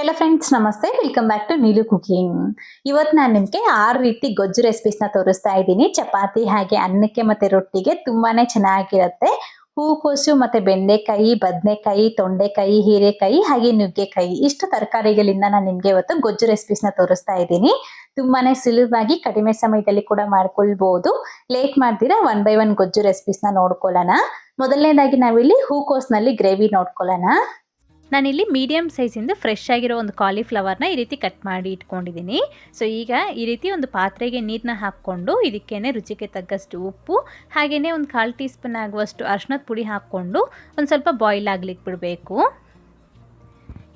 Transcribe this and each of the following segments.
ಎಲ್ಲ ಫ್ರೆಂಡ್ಸ್ ನಮಸ್ತೆ. Welcome back to Neelu cooking ಇವತ್ತು ನಾನು ನಿಮಗೆ ಆರು ರೀತಿ ಗೊಜ್ಜು ರೆಸಿಪೀಸ್ನ ತೋರಿಸ್ತಾ ಇದ್ದೀನಿ. ಚಪಾತಿ ಹಾಗೆ ಅನ್ನಕ್ಕೆ ಮತ್ತೆ ರೊಟ್ಟಿಗೆ ತುಂಬಾನೇ ಚೆನ್ನಾಗಿರುತ್ತೆ. ಹೂಕೋಸು ಮತ್ತೆ ಬೆಂಡೆಕಾಯಿ, ಬದನೆಕಾಯಿ, ತೊಂಡೆಕಾಯಿ, ಹೀರೆಕಾಯಿ ಹಾಗೆ ನುಗ್ಗೆಕಾಯಿ ಇಷ್ಟು ತರಕಾರಿಗಳಿಂದ ನಾನು ನಿಮಗೆ ಇವತ್ತು ಗೊಜ್ಜು ರೆಸಿಪೀಸ್ನ ತೋರಿಸ್ತಾ ಇದ್ದೀನಿ. ತುಂಬಾನೇ ಸುಲಭವಾಗಿ ಕಡಿಮೆ ಸಮಯದಲ್ಲಿ ಕೂಡ ಮಾಡ್ಕೊಳ್ಬೋದು. ಲೇಟ್ ಮಾಡ್ತೀರಾ ಒನ್ ಬೈ ಒನ್ ಗೊಜ್ಜು ರೆಸಿಪೀಸ್ನ ನೋಡ್ಕೊಳ್ಳೋಣ. ಮೊದಲನೇದಾಗಿ ನಾವಿಲ್ಲಿ ಹೂಕೋಸ್ನಲ್ಲಿ ಗ್ರೇವಿ ನೋಡ್ಕೊಳ್ಳೋಣ. ನಾನಿಲ್ಲಿ ಮೀಡಿಯಮ್ ಸೈಜಿಂದು ಫ್ರೆಶ್ ಆಗಿರೋ ಒಂದು ಕಾಲಿಫ್ಲವರ್ನ ಈ ರೀತಿ ಕಟ್ ಮಾಡಿ ಇಟ್ಕೊಂಡಿದ್ದೀನಿ. ಸೊ ಈಗ ಈ ರೀತಿ ಒಂದು ಪಾತ್ರೆಗೆ ನೀರನ್ನ ಹಾಕ್ಕೊಂಡು ಇದಕ್ಕೇನೆ ರುಚಿಗೆ ತಗ್ಗಷ್ಟು ಉಪ್ಪು ಹಾಗೆಯೇ ಒಂದು ಕಾಲು ಟೀ ಸ್ಪೂನ್ ಆಗುವಷ್ಟು ಅರ್ಶಿನದ ಪುಡಿ ಹಾಕ್ಕೊಂಡು ಒಂದು ಸ್ವಲ್ಪ ಬಾಯ್ಲ್ ಆಗ್ಲಿಕ್ಕೆ ಬಿಡಬೇಕು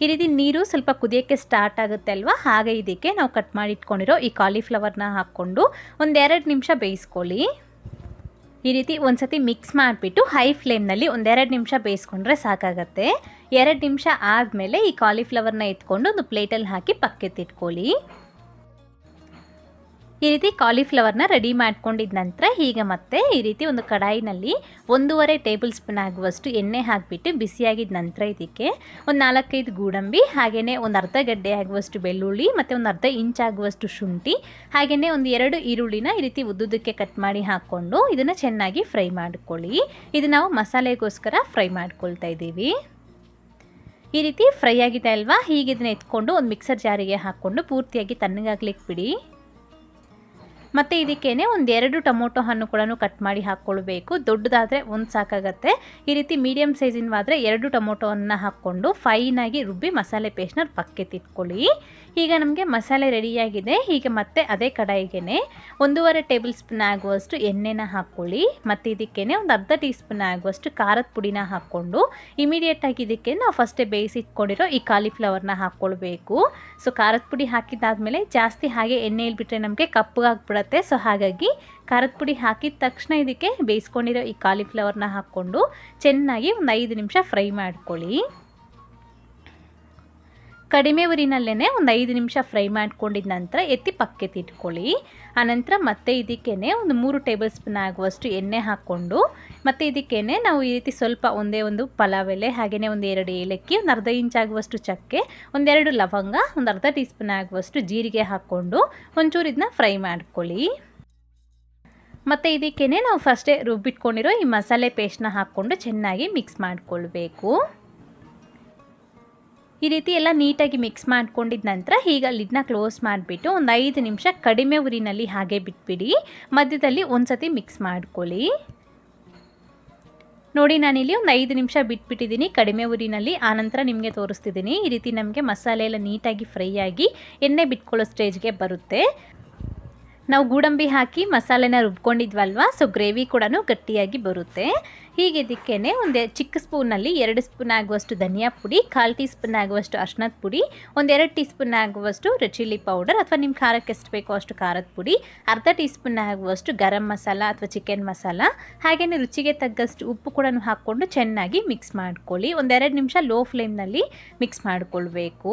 ಈ ರೀತಿ ನೀರು ಸ್ವಲ್ಪ ಕುದಿಯೋಕ್ಕೆ ಸ್ಟಾರ್ಟ್ ಆಗುತ್ತೆ ಅಲ್ವಾ? ಹಾಗೆ ಇದಕ್ಕೆ ನಾವು ಕಟ್ ಮಾಡಿ ಇಟ್ಕೊಂಡಿರೋ ಈ ಕಾಲಿಫ್ಲವರ್ನ ಹಾಕ್ಕೊಂಡು ಒಂದೆರಡು ನಿಮಿಷ ಬೇಯಿಸ್ಕೊಳ್ಳಿ. ಈ ರೀತಿ ಒಂದ್ಸತಿ ಮಿಕ್ಸ್ ಮಾಡಿಬಿಟ್ಟು ಹೈ ಫ್ಲೇಮ್ನಲ್ಲಿ ಒಂದೆರಡು ನಿಮಿಷ ಬೇಯಿಸ್ಕೊಂಡ್ರೆ ಸಾಕಾಗತ್ತೆ. ಎರಡು ನಿಮಿಷ ಆದಮೇಲೆ ಈ ಕಾಲಿಫ್ಲವರ್ನ ಎತ್ಕೊಂಡು ಒಂದು ಪ್ಲೇಟಲ್ಲಿ ಹಾಕಿ ಪಕ್ಕೆತ್ತಿಟ್ಕೊಳ್ಳಿ. ಈ ರೀತಿ ಕಾಲಿಫ್ಲವರ್ನ ರೆಡಿ ಮಾಡ್ಕೊಂಡಿದ ನಂತರ ಈಗ ಮತ್ತೆ ಈ ರೀತಿ ಒಂದು ಕಡಾಯಿನಲ್ಲಿ ಒಂದೂವರೆ ಟೇಬಲ್ ಸ್ಪೂನ್ ಆಗುವಷ್ಟು ಎಣ್ಣೆ ಹಾಕಿಬಿಟ್ಟು ಬಿಸಿಯಾಗಿದ್ದ ನಂತರ ಇದಕ್ಕೆ ಒಂದು ನಾಲ್ಕೈದು ಗೋಡಂಬಿ ಹಾಗೆಯೇ ಒಂದು ಅರ್ಧ ಗಡ್ಡೆ ಆಗುವಷ್ಟು ಬೆಳ್ಳುಳ್ಳಿ ಮತ್ತು ಒಂದು ಅರ್ಧ ಇಂಚ್ ಆಗುವಷ್ಟು ಶುಂಠಿ ಹಾಗೆಯೇ ಒಂದು ಎರಡು ಈರುಳ್ಳಿನ ಈ ರೀತಿ ಉದ್ದುದಕ್ಕೆ ಕಟ್ ಮಾಡಿ ಹಾಕ್ಕೊಂಡು ಇದನ್ನು ಚೆನ್ನಾಗಿ ಫ್ರೈ ಮಾಡ್ಕೊಳ್ಳಿ. ಇದು ನಾವು ಮಸಾಲೆಗೋಸ್ಕರ ಫ್ರೈ ಮಾಡ್ಕೊಳ್ತಾ ಇದ್ದೀವಿ. ಈ ರೀತಿ ಫ್ರೈ ಆಗಿದೆ ಅಲ್ವಾ ಹೀಗೆ ಎತ್ಕೊಂಡು ಒಂದು ಮಿಕ್ಸರ್ ಜಾರಿಗೆ ಹಾಕ್ಕೊಂಡು ಪೂರ್ತಿಯಾಗಿ ತಣ್ಣಗಾಗ್ಲಿಕ್ಕೆ ಬಿಡಿ. ಮತ್ತು ಇದಕ್ಕೇನೆ ಒಂದೆರಡು ಟೊಮೊಟೊ ಹಣ್ಣು ಕೂಡ ಕಟ್ ಮಾಡಿ ಹಾಕ್ಕೊಳ್ಬೇಕು. ದೊಡ್ಡದಾದರೆ ಒಂದು ಸಾಕಾಗತ್ತೆ. ಈ ರೀತಿ ಮೀಡಿಯಮ್ ಸೈಜಿನವಾದರೆ ಎರಡು ಟೊಮೊಟೊವನ್ನು ಹಾಕ್ಕೊಂಡು ಫೈನಾಗಿ ರುಬ್ಬಿ ಮಸಾಲೆ ಪೇಸ್ಟ್ನ ಪಕ್ಕೆ ತಿಟ್ಕೊಳ್ಳಿ ಈಗ ನಮಗೆ ಮಸಾಲೆ ರೆಡಿಯಾಗಿದೆ ಈಗ ಮತ್ತೆ ಅದೇ ಕಡಾಯಿಗೆ ಒಂದೂವರೆ ಟೇಬಲ್ ಸ್ಪೂನ್ ಆಗುವಷ್ಟು ಎಣ್ಣೆನ ಹಾಕ್ಕೊಳ್ಳಿ. ಮತ್ತು ಇದಕ್ಕೇನೆ ಒಂದು ಅರ್ಧ ಟೀ ಸ್ಪೂನ್ ಆಗುವಷ್ಟು ಖಾರದ ಪುಡಿನ ಹಾಕ್ಕೊಂಡು ಇಮಿಡಿಯೇಟಾಗಿ ಇದಕ್ಕೆ ನಾವು ಫಸ್ಟೇ ಬೇಯಿಸಿಟ್ಕೊಂಡಿರೋ ಈ ಕಾಲಿಫ್ಲವರ್ನ ಹಾಕ್ಕೊಳ್ಬೇಕು. ಸೊ ಖಾರದ ಪುಡಿ ಹಾಕಿದ್ದಾದಮೇಲೆ ಜಾಸ್ತಿ ಹಾಗೆ ಎಣ್ಣೆಯಲ್ಲಿ ಬಿಟ್ಟರೆ ನಮಗೆ ಕಪ್ಪಗಾಗ್ಬಿಡತ್ತೆ ಸೊ ಹಾಗಾಗಿ ಖಾರದ ಪುಡಿ ಹಾಕಿದ ತಕ್ಷಣ ಇದಕ್ಕೆ ಬೇಯಿಸ್ಕೊಂಡಿರೋ ಈ ಕಾಲಿಫ್ಲವರ್ನ ಹಾಕ್ಕೊಂಡು ಚೆನ್ನಾಗಿ ಒಂದು ಐದು ನಿಮಿಷ ಫ್ರೈ ಮಾಡ್ಕೊಳ್ಳಿ. ಕಡಿಮೆ ಉರಿನಲ್ಲೇ ಒಂದು ಐದು ನಿಮಿಷ ಫ್ರೈ ಮಾಡ್ಕೊಂಡಿದ ನಂತರ ಎತ್ತಿ ಪಕ್ಕೆತ್ತಿ ಇಟ್ಕೊಳ್ಳಿ. ಆನಂತರ ಮತ್ತೆ ಇದಕ್ಕೇ ಒಂದು ಮೂರು ಟೇಬಲ್ ಸ್ಪೂನ್ ಆಗುವಷ್ಟು ಎಣ್ಣೆ ಹಾಕ್ಕೊಂಡು, ಮತ್ತು ಇದಕ್ಕೇ ನಾವು ಈ ರೀತಿ ಸ್ವಲ್ಪ ಒಂದೇ ಒಂದು ಪಲಾವ್ ಎಲೆ ಹಾಗೆಯೇ ಒಂದು ಎರಡು ಏಲಕ್ಕಿ, ಒಂದು ಅರ್ಧ ಇಂಚ್ ಆಗುವಷ್ಟು ಚಕ್ಕೆ ಒಂದೆರಡು ಲವಂಗ, ಒಂದು ಅರ್ಧ ಟೀ ಸ್ಪೂನ್ ಆಗುವಷ್ಟು ಜೀರಿಗೆ ಹಾಕ್ಕೊಂಡು ಒಂಚೂರು ಇದನ್ನ ಫ್ರೈ ಮಾಡ್ಕೊಳ್ಳಿ. ಮತ್ತು ಇದಕ್ಕೇ ನಾವು ಫಸ್ಟೇ ರುಬ್ಬಿಟ್ಕೊಂಡಿರೋ ಈ ಮಸಾಲೆ ಪೇಸ್ಟ್ನ ಹಾಕ್ಕೊಂಡು ಚೆನ್ನಾಗಿ ಮಿಕ್ಸ್ ಮಾಡಿಕೊಳ್ಬೇಕು. ಈ ರೀತಿ ಎಲ್ಲ ನೀಟಾಗಿ ಮಿಕ್ಸ್ ಮಾಡ್ಕೊಂಡಿದ ನಂತರ ಈಗ ಲಿಡ್ನ ಕ್ಲೋಸ್ ಮಾಡಿಬಿಟ್ಟು ಒಂದು ಐದು ನಿಮಿಷ ಕಡಿಮೆ ಉರಿನಲ್ಲಿ ಹಾಗೆ ಬಿಟ್ಬಿಡಿ. ಮಧ್ಯದಲ್ಲಿ ಒಂದ್ಸತಿ ಮಿಕ್ಸ್ ಮಾಡ್ಕೊಳ್ಳಿ. ನೋಡಿ ನಾನಿಲ್ಲಿ ಒಂದು ಐದು ನಿಮಿಷ ಬಿಟ್ಬಿಟ್ಟಿದ್ದೀನಿ. ಕಡಿಮೆ ಉರಿನಲ್ಲಿ ಆನಂತರ ನಿಮಗೆ ತೋರಿಸ್ತಿದ್ದೀನಿ. ಈ ರೀತಿ ನಮಗೆ ಮಸಾಲೆ ಎಲ್ಲ ನೀಟಾಗಿ ಫ್ರೈ ಆಗಿ ಎಣ್ಣೆ ಬಿಟ್ಕೊಳ್ಳೋ ಸ್ಟೇಜ್ಗೆ ಬರುತ್ತೆ. ನಾವು ಗೋಡಂಬಿ ಹಾಕಿ ಮಸಾಲೆನ ರುಬ್ಕೊಂಡಿದ್ವಲ್ವ? ಸೊ ಗ್ರೇವಿ ಕೂಡ ಗಟ್ಟಿಯಾಗಿ ಬರುತ್ತೆ. ಹೀಗೆ ಇದಕ್ಕೇ ಒಂದು ಚಿಕ್ಕ ಸ್ಪೂನಲ್ಲಿ ಎರಡು ಸ್ಪೂನ್ ಆಗುವಷ್ಟು ಧನಿಯಾ ಪುಡಿ, ಕಾಲು ಟೀ ಸ್ಪೂನ್ ಆಗುವಷ್ಟು ಅರ್ಶಿನದ ಪುಡಿ, ಒಂದೆರಡು ಟೀ ಸ್ಪೂನ್ ಆಗುವಷ್ಟು ರೆಡ್ ಚಿಲ್ಲಿ ಪೌಡರ್ ಅಥವಾ ನಿಮ್ಮ ಖಾರಕ್ಕೆ ಎಷ್ಟು ಬೇಕೋ ಅಷ್ಟು ಖಾರದ ಪುಡಿ, ಅರ್ಧ ಟೀ ಸ್ಪೂನ್ ಆಗುವಷ್ಟು ಗರಂ ಮಸಾಲ ಅಥವಾ ಚಿಕನ್ ಮಸಾಲ ಹಾಗೆಯೇ ರುಚಿಗೆ ತಗ್ಗಷ್ಟು ಉಪ್ಪು ಕೂಡ ಹಾಕ್ಕೊಂಡು ಚೆನ್ನಾಗಿ ಮಿಕ್ಸ್ ಮಾಡ್ಕೊಳ್ಳಿ. ಒಂದೆರಡು ನಿಮಿಷ ಲೋ ಫ್ಲೇಮ್ನಲ್ಲಿ ಮಿಕ್ಸ್ ಮಾಡಿಕೊಳ್ಬೇಕು.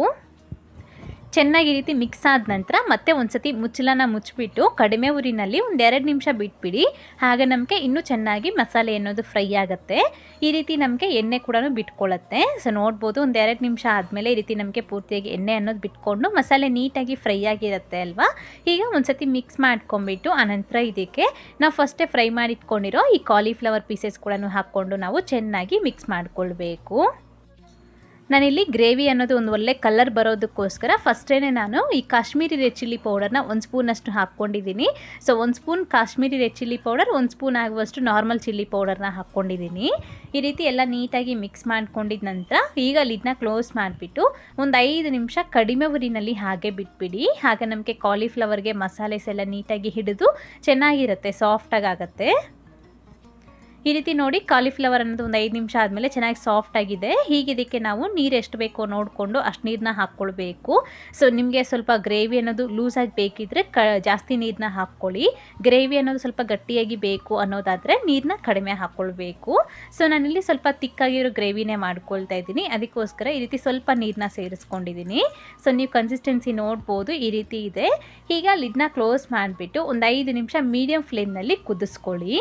ಚೆನ್ನಾಗಿ ರೀತಿ ಮಿಕ್ಸ್ ಆದ ನಂತರ ಮತ್ತೆ ಒಂದ್ಸತಿ ಮುಚ್ಚಲನ ಮುಚ್ಚಿಬಿಟ್ಟು ಕಡಿಮೆ ಉರಿನಲ್ಲಿ ಒಂದೆರಡು ನಿಮಿಷ ಬಿಟ್ಬಿಡಿ. ಹಾಗೆ ನಮಗೆ ಇನ್ನೂ ಚೆನ್ನಾಗಿ ಮಸಾಲೆ ಅನ್ನೋದು ಫ್ರೈ ಆಗುತ್ತೆ. ಈ ರೀತಿ ನಮಗೆ ಎಣ್ಣೆ ಕೂಡ ಬಿಟ್ಕೊಳ್ಳುತ್ತೆ ಸೊ ನೋಡ್ಬೋದು ಒಂದೆರಡು ನಿಮಿಷ ಆದಮೇಲೆ ಈ ರೀತಿ ನಮಗೆ ಪೂರ್ತಿಯಾಗಿ ಎಣ್ಣೆ ಅನ್ನೋದು ಬಿಟ್ಕೊಂಡು ಮಸಾಲೆ ನೀಟಾಗಿ ಫ್ರೈ ಆಗಿರುತ್ತೆ ಅಲ್ವಾ? ಈಗ ಒಂದ್ಸತಿ ಮಿಕ್ಸ್ ಮಾಡ್ಕೊಂಬಿಟ್ಟು ಆನಂತರ ಇದಕ್ಕೆ ನಾವು ಫಸ್ಟೇ ಫ್ರೈ ಮಾಡಿ ಇಟ್ಕೊಂಡಿರೋ ಈ ಕಾಲಿಫ್ಲವರ್ ಪೀಸಸ್ ಕೂಡ ಹಾಕ್ಕೊಂಡು ನಾವು ಚೆನ್ನಾಗಿ ಮಿಕ್ಸ್ ಮಾಡಿಕೊಳ್ಬೇಕು. ನಾನಿಲ್ಲಿ ಗ್ರೇವಿ ಅನ್ನೋದು ಒಂದು ಒಳ್ಳೆ ಕಲರ್ ಬರೋದಕ್ಕೋಸ್ಕರ ಫಸ್ಟೇ ನಾನು ಈ ಕಾಶ್ಮೀರಿ ರೆಡ್ ಚಿಲ್ಲಿ ಪೌಡರ್ನ ಒಂದು ಸ್ಪೂನಷ್ಟು ಹಾಕ್ಕೊಂಡಿದ್ದೀನಿ. ಸೊ ಒಂದು spoon Kashmiri red chilli powder ಒಂದು ಸ್ಪೂನ್ ಆಗುವಷ್ಟು ನಾರ್ಮಲ್ ಚಿಲ್ಲಿ ಪೌಡರ್ನ ಹಾಕ್ಕೊಂಡಿದ್ದೀನಿ. ಈ ರೀತಿ ಎಲ್ಲ ನೀಟಾಗಿ ಮಿಕ್ಸ್ ಮಾಡ್ಕೊಂಡಿದ ನಂತರ ಈಗ ಲಿಡ್ನ ಕ್ಲೋಸ್ ಮಾಡಿಬಿಟ್ಟು ಒಂದು ಐದು ನಿಮಿಷ ಕಡಿಮೆ ಉರಿನಲ್ಲಿ ಹಾಗೆ ಬಿಟ್ಬಿಡಿ. ಹಾಗೆ ನಮಗೆ ಕಾಲಿಫ್ಲವರ್ಗೆ ಮಸಾಲೆಸ್ ಎಲ್ಲ ನೀಟಾಗಿ ಹಿಡಿದು ಚೆನ್ನಾಗಿರುತ್ತೆ ಸಾಫ್ಟಾಗಿ ಆಗುತ್ತೆ. ಈ ರೀತಿ ನೋಡಿ ಕಾಲಿಫ್ಲವರ್ ಅನ್ನೋದು ಒಂದು ಐದು ನಿಮಿಷ ಆದಮೇಲೆ ಚೆನ್ನಾಗಿ ಸಾಫ್ಟ್ ಆಗಿದೆ. ಹೀಗೆ ಇದಕ್ಕೆ ನಾವು ನೀರು ಎಷ್ಟು ಬೇಕೋ ನೋಡಿಕೊಂಡು ಅಷ್ಟು ನೀರನ್ನ ಹಾಕ್ಕೊಳ್ಬೇಕು. ಸೊ ನಿಮಗೆ ಸ್ವಲ್ಪ ಗ್ರೇವಿ ಅನ್ನೋದು ಲೂಸಾಗಿ ಬೇಕಿದ್ರೆ ಕ, ಜಾಸ್ತಿ ನೀರನ್ನ ಹಾಕ್ಕೊಳ್ಳಿ. ಗ್ರೇವಿ ಅನ್ನೋದು ಸ್ವಲ್ಪ ಗಟ್ಟಿಯಾಗಿ ಬೇಕು ಅನ್ನೋದಾದರೆ ನೀರನ್ನ ಕಡಿಮೆ ಹಾಕ್ಕೊಳ್ಬೇಕು. ಸೊ ನಾನಿಲ್ಲಿ ಸ್ವಲ್ಪ ತಿಕ್ಕಾಗಿರೋ ಗ್ರೇವಿನೇ ಮಾಡ್ಕೊಳ್ತಾ ಇದ್ದೀನಿ. ಅದಕ್ಕೋಸ್ಕರ ಈ ರೀತಿ ಸ್ವಲ್ಪ ನೀರನ್ನ ಸೇರಿಸ್ಕೊಂಡಿದ್ದೀನಿ. ಸೊ ನೀವು ಕನ್ಸಿಸ್ಟೆನ್ಸಿ ನೋಡ್ಬೋದು, ಈ ರೀತಿ ಇದೆ. ಈಗ ಲಿಡ್ನ ಕ್ಲೋಸ್ ಮಾಡಿಬಿಟ್ಟು ಒಂದು ಐದು ನಿಮಿಷ ಮೀಡಿಯಂ ಫ್ಲೇಮ್ನಲ್ಲಿ ಕುದಿಸ್ಕೊಳ್ಳಿ.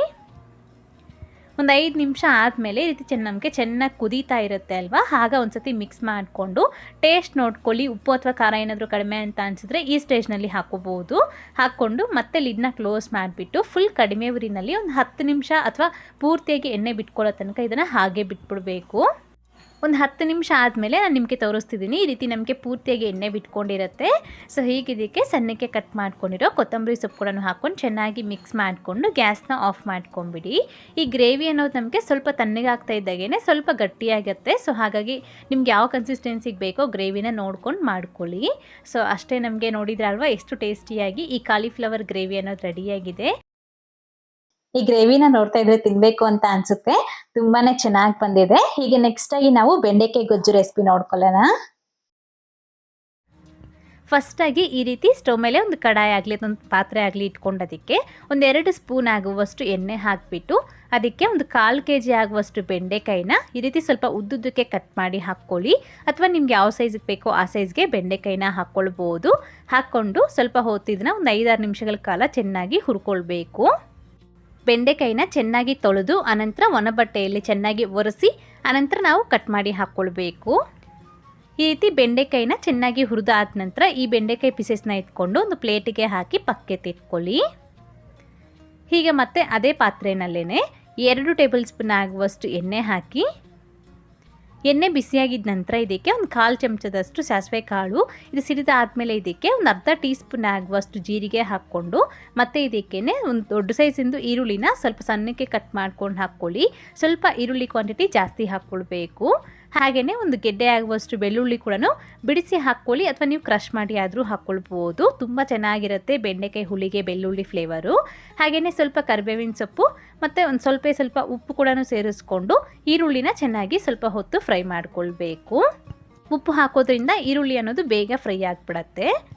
ಒಂದು ಐದು ನಿಮಿಷ ಆದಮೇಲೆ ಈ ರೀತಿ ಚೆನ್ನ ನಮಗೆ ಚೆನ್ನಾಗಿ ಕುದೀತಾ ಇರುತ್ತೆ ಅಲ್ವಾ? ಆಗ ಒಂದ್ಸತಿ ಮಿಕ್ಸ್ ಮಾಡಿಕೊಂಡು ಟೇಸ್ಟ್ ನೋಡ್ಕೊಳ್ಳಿ. ಉಪ್ಪು ಅಥವಾ ಖಾರ ಏನಾದರೂ ಕಡಿಮೆ ಅಂತ ಅನಿಸಿದ್ರೆ ಈ ಸ್ಟೇಜ್ನಲ್ಲಿ ಹಾಕೋಬಹುದು. ಹಾಕ್ಕೊಂಡು ಮತ್ತೆ ಲಿಡ್ನ ಕ್ಲೋಸ್ ಮಾಡಿಬಿಟ್ಟು ಫುಲ್ ಕಡಿಮೆ ಉರಿನಲ್ಲಿ ಒಂದು ಹತ್ತು ನಿಮಿಷ ಅಥವಾ ಪೂರ್ತಿಯಾಗಿ ಎಣ್ಣೆ ಬಿಟ್ಕೊಳ್ಳೋ ತನಕ ಇದನ್ನು ಹಾಗೆ ಬಿಟ್ಬಿಡಬೇಕು. ಒಂದು ಹತ್ತು ನಿಮಿಷ ಆದಮೇಲೆ ನಾನು ನಿಮಗೆ ತೋರಿಸ್ತಿದ್ದೀನಿ. ಈ ರೀತಿ ನಮಗೆ ಪೂರ್ತಿಯಾಗಿ ಎಣ್ಣೆ ಬಿಟ್ಕೊಂಡಿರುತ್ತೆ. ಸೊ ಹೀಗೆ ಇದಕ್ಕೆ ಸಣ್ಣಕ್ಕೆ ಕಟ್ ಮಾಡ್ಕೊಂಡಿರೋ ಕೊತ್ತಂಬರಿ ಸೊಪ್ಪು ಕೂಡ ಹಾಕ್ಕೊಂಡು ಚೆನ್ನಾಗಿ ಮಿಕ್ಸ್ ಮಾಡಿಕೊಂಡು ಗ್ಯಾಸ್ನ ಆಫ್ ಮಾಡ್ಕೊಂಬಿಡಿ. ಈ ಗ್ರೇವಿ ಅನ್ನೋದು ನಮಗೆ ಸ್ವಲ್ಪ ತಣ್ಣಗಾಗ್ತಾ ಇದ್ದಾಗೇ ಸ್ವಲ್ಪ ಗಟ್ಟಿಯಾಗುತ್ತೆ. ಸೊ ಹಾಗಾಗಿ ನಿಮ್ಗೆ ಯಾವ ಕನ್ಸಿಸ್ಟೆನ್ಸಿಗೆ ಬೇಕೋ ಗ್ರೇವಿನ ನೋಡ್ಕೊಂಡು ಮಾಡ್ಕೊಳ್ಳಿ. ಸೊ ಅಷ್ಟೇ ನಮಗೆ ನೋಡಿದ್ರಲ್ವಾ ಎಷ್ಟು ಟೇಸ್ಟಿಯಾಗಿ ಈ ಕಾಲಿಫ್ಲವರ್ ಗ್ರೇವಿ ಅನ್ನೋದು ರೆಡಿಯಾಗಿದೆ ಈ ಗ್ರೇವಿನ ನೋಡ್ತಾ ಇದ್ರೆ ತಿನ್ಬೇಕು ಅಂತ ಅನ್ಸುತ್ತೆ. ತುಂಬಾನೇ ಚೆನ್ನಾಗಿ ಬಂದಿದೆ. ಹೀಗೆ ನೆಕ್ಸ್ಟ್ ಆಗಿ ನಾವು ಬೆಂಡೆಕಾಯಿ ಗೊಜ್ಜು ರೆಸಿಪಿ ನೋಡ್ಕೊಳ್ಳೋಣ. ಫಸ್ಟಾಗಿ ಈ ರೀತಿ ಸ್ಟವ್ ಮೇಲೆ ಒಂದು ಕಡಾಯಿ ಆಗಲಿ ಒಂದು ಪಾತ್ರೆ ಆಗಲಿ ಇಟ್ಕೊಂಡೋದಕ್ಕೆ ಒಂದೆರಡು ಸ್ಪೂನ್ ಆಗುವಷ್ಟು ಎಣ್ಣೆ ಹಾಕಿಬಿಟ್ಟು ಅದಕ್ಕೆ ಒಂದು ಕಾಲು ಕೆ ಜಿ ಆಗುವಷ್ಟು ಬೆಂಡೆಕಾಯಿನ ಈ ರೀತಿ ಸ್ವಲ್ಪ ಉದ್ದುದ್ದಕ್ಕೆ ಕಟ್ ಮಾಡಿ ಹಾಕ್ಕೊಳ್ಳಿ. ಅಥವಾ ನಿಮ್ಗೆ ಯಾವ ಸೈಜಿಗೆ ಬೇಕೋ ಆ ಸೈಜ್ಗೆ ಬೆಂಡೆಕಾಯಿನ ಹಾಕ್ಕೊಳ್ಬೋದು. ಹಾಕ್ಕೊಂಡು ಸ್ವಲ್ಪ ಹೊತ್ತಿದ್ದನ್ನ ಒಂದು ಐದಾರು ನಿಮಿಷಗಳ ಕಾಲ ಚೆನ್ನಾಗಿ ಹುರ್ಕೊಳ್ಬೇಕು. ಬೆಂಡೆಕಾಯಿನ ಚೆನ್ನಾಗಿ ತೊಳೆದು ಅನಂತರ ಒಣಬಟ್ಟೆಯಲ್ಲಿ ಚೆನ್ನಾಗಿ ಒರೆಸಿ ಅನಂತರ ನಾವು ಕಟ್ ಮಾಡಿ ಹಾಕ್ಕೊಳ್ಬೇಕು ಈ ರೀತಿ ಬೆಂಡೆಕಾಯಿನ ಚೆನ್ನಾಗಿ ಹುರಿದಾದ ನಂತರ ಈ ಬೆಂಡೆಕಾಯಿ ಪೀಸಸ್ನ ಇಟ್ಕೊಂಡು ಒಂದು ಪ್ಲೇಟಿಗೆ ಹಾಕಿ ಪಕ್ಕೆ ತಿಟ್ಕೊಳ್ಳಿ ಹೀಗೆ ಮತ್ತೆ ಅದೇ ಪಾತ್ರೆಯಲ್ಲೇ ಎರಡು ಟೇಬಲ್ ಸ್ಪೂನ್ ಆಗುವಷ್ಟು ಎಣ್ಣೆ ಹಾಕಿ ಎಣ್ಣೆ ಬಿಸಿಯಾಗಿದ್ದ ನಂತರ ಇದಕ್ಕೆ ಒಂದು ಕಾಲು ಚಮಚದಷ್ಟು ಸಾಸಿವೆ ಕಾಳು, ಇದು ಸಿಡಿದಾದ್ಮೇಲೆ ಇದಕ್ಕೆ ಒಂದು ಅರ್ಧ ಟೀ ಸ್ಪೂನ್ ಆಗುವಷ್ಟು ಜೀರಿಗೆ ಹಾಕ್ಕೊಂಡು, ಮತ್ತು ಇದಕ್ಕೆ ಒಂದು ದೊಡ್ಡ ಸೈಜಿಂದು ಈರುಳ್ಳಿನ ಸ್ವಲ್ಪ ಸಣ್ಣಕ್ಕೆ ಕಟ್ ಮಾಡ್ಕೊಂಡು ಹಾಕ್ಕೊಳ್ಳಿ. ಸ್ವಲ್ಪ ಈರುಳ್ಳಿ ಕ್ವಾಂಟಿಟಿ ಜಾಸ್ತಿ ಹಾಕ್ಕೊಳ್ಬೇಕು. ಹಾಗೆಯೇ ಒಂದು ಗೆಡ್ಡೆ ಆಗುವಷ್ಟು ಬೆಳ್ಳುಳ್ಳಿ ಕೂಡ ಬಿಡಿಸಿ ಹಾಕ್ಕೊಳ್ಳಿ ಅಥವಾ ನೀವು ಕ್ರಷ್ ಮಾಡಿ ಆದರೂ ಹಾಕ್ಕೊಳ್ಬೋದು. ತುಂಬ ಚೆನ್ನಾಗಿರುತ್ತೆ ಬೆಂಡೆಕಾಯಿ ಹುಳಿಗೆ ಬೆಳ್ಳುಳ್ಳಿ ಫ್ಲೇವರು ಹಾಗೆಯೇ ಸ್ವಲ್ಪ ಕರಿಬೇವಿನ ಸೊಪ್ಪು ಮತ್ತು ಒಂದು ಸ್ವಲ್ಪ ಸ್ವಲ್ಪ ಉಪ್ಪು ಕೂಡ ಸೇರಿಸ್ಕೊಂಡು ಈರುಳ್ಳಿನ ಚೆನ್ನಾಗಿ ಸ್ವಲ್ಪ ಹೊತ್ತು ಫ್ರೈ ಮಾಡಿಕೊಳ್ಬೇಕು. ಉಪ್ಪು ಹಾಕೋದ್ರಿಂದ ಈರುಳ್ಳಿ ಅನ್ನೋದು ಬೇಗ ಫ್ರೈ ಆಗಿಬಿಡತ್ತೆ.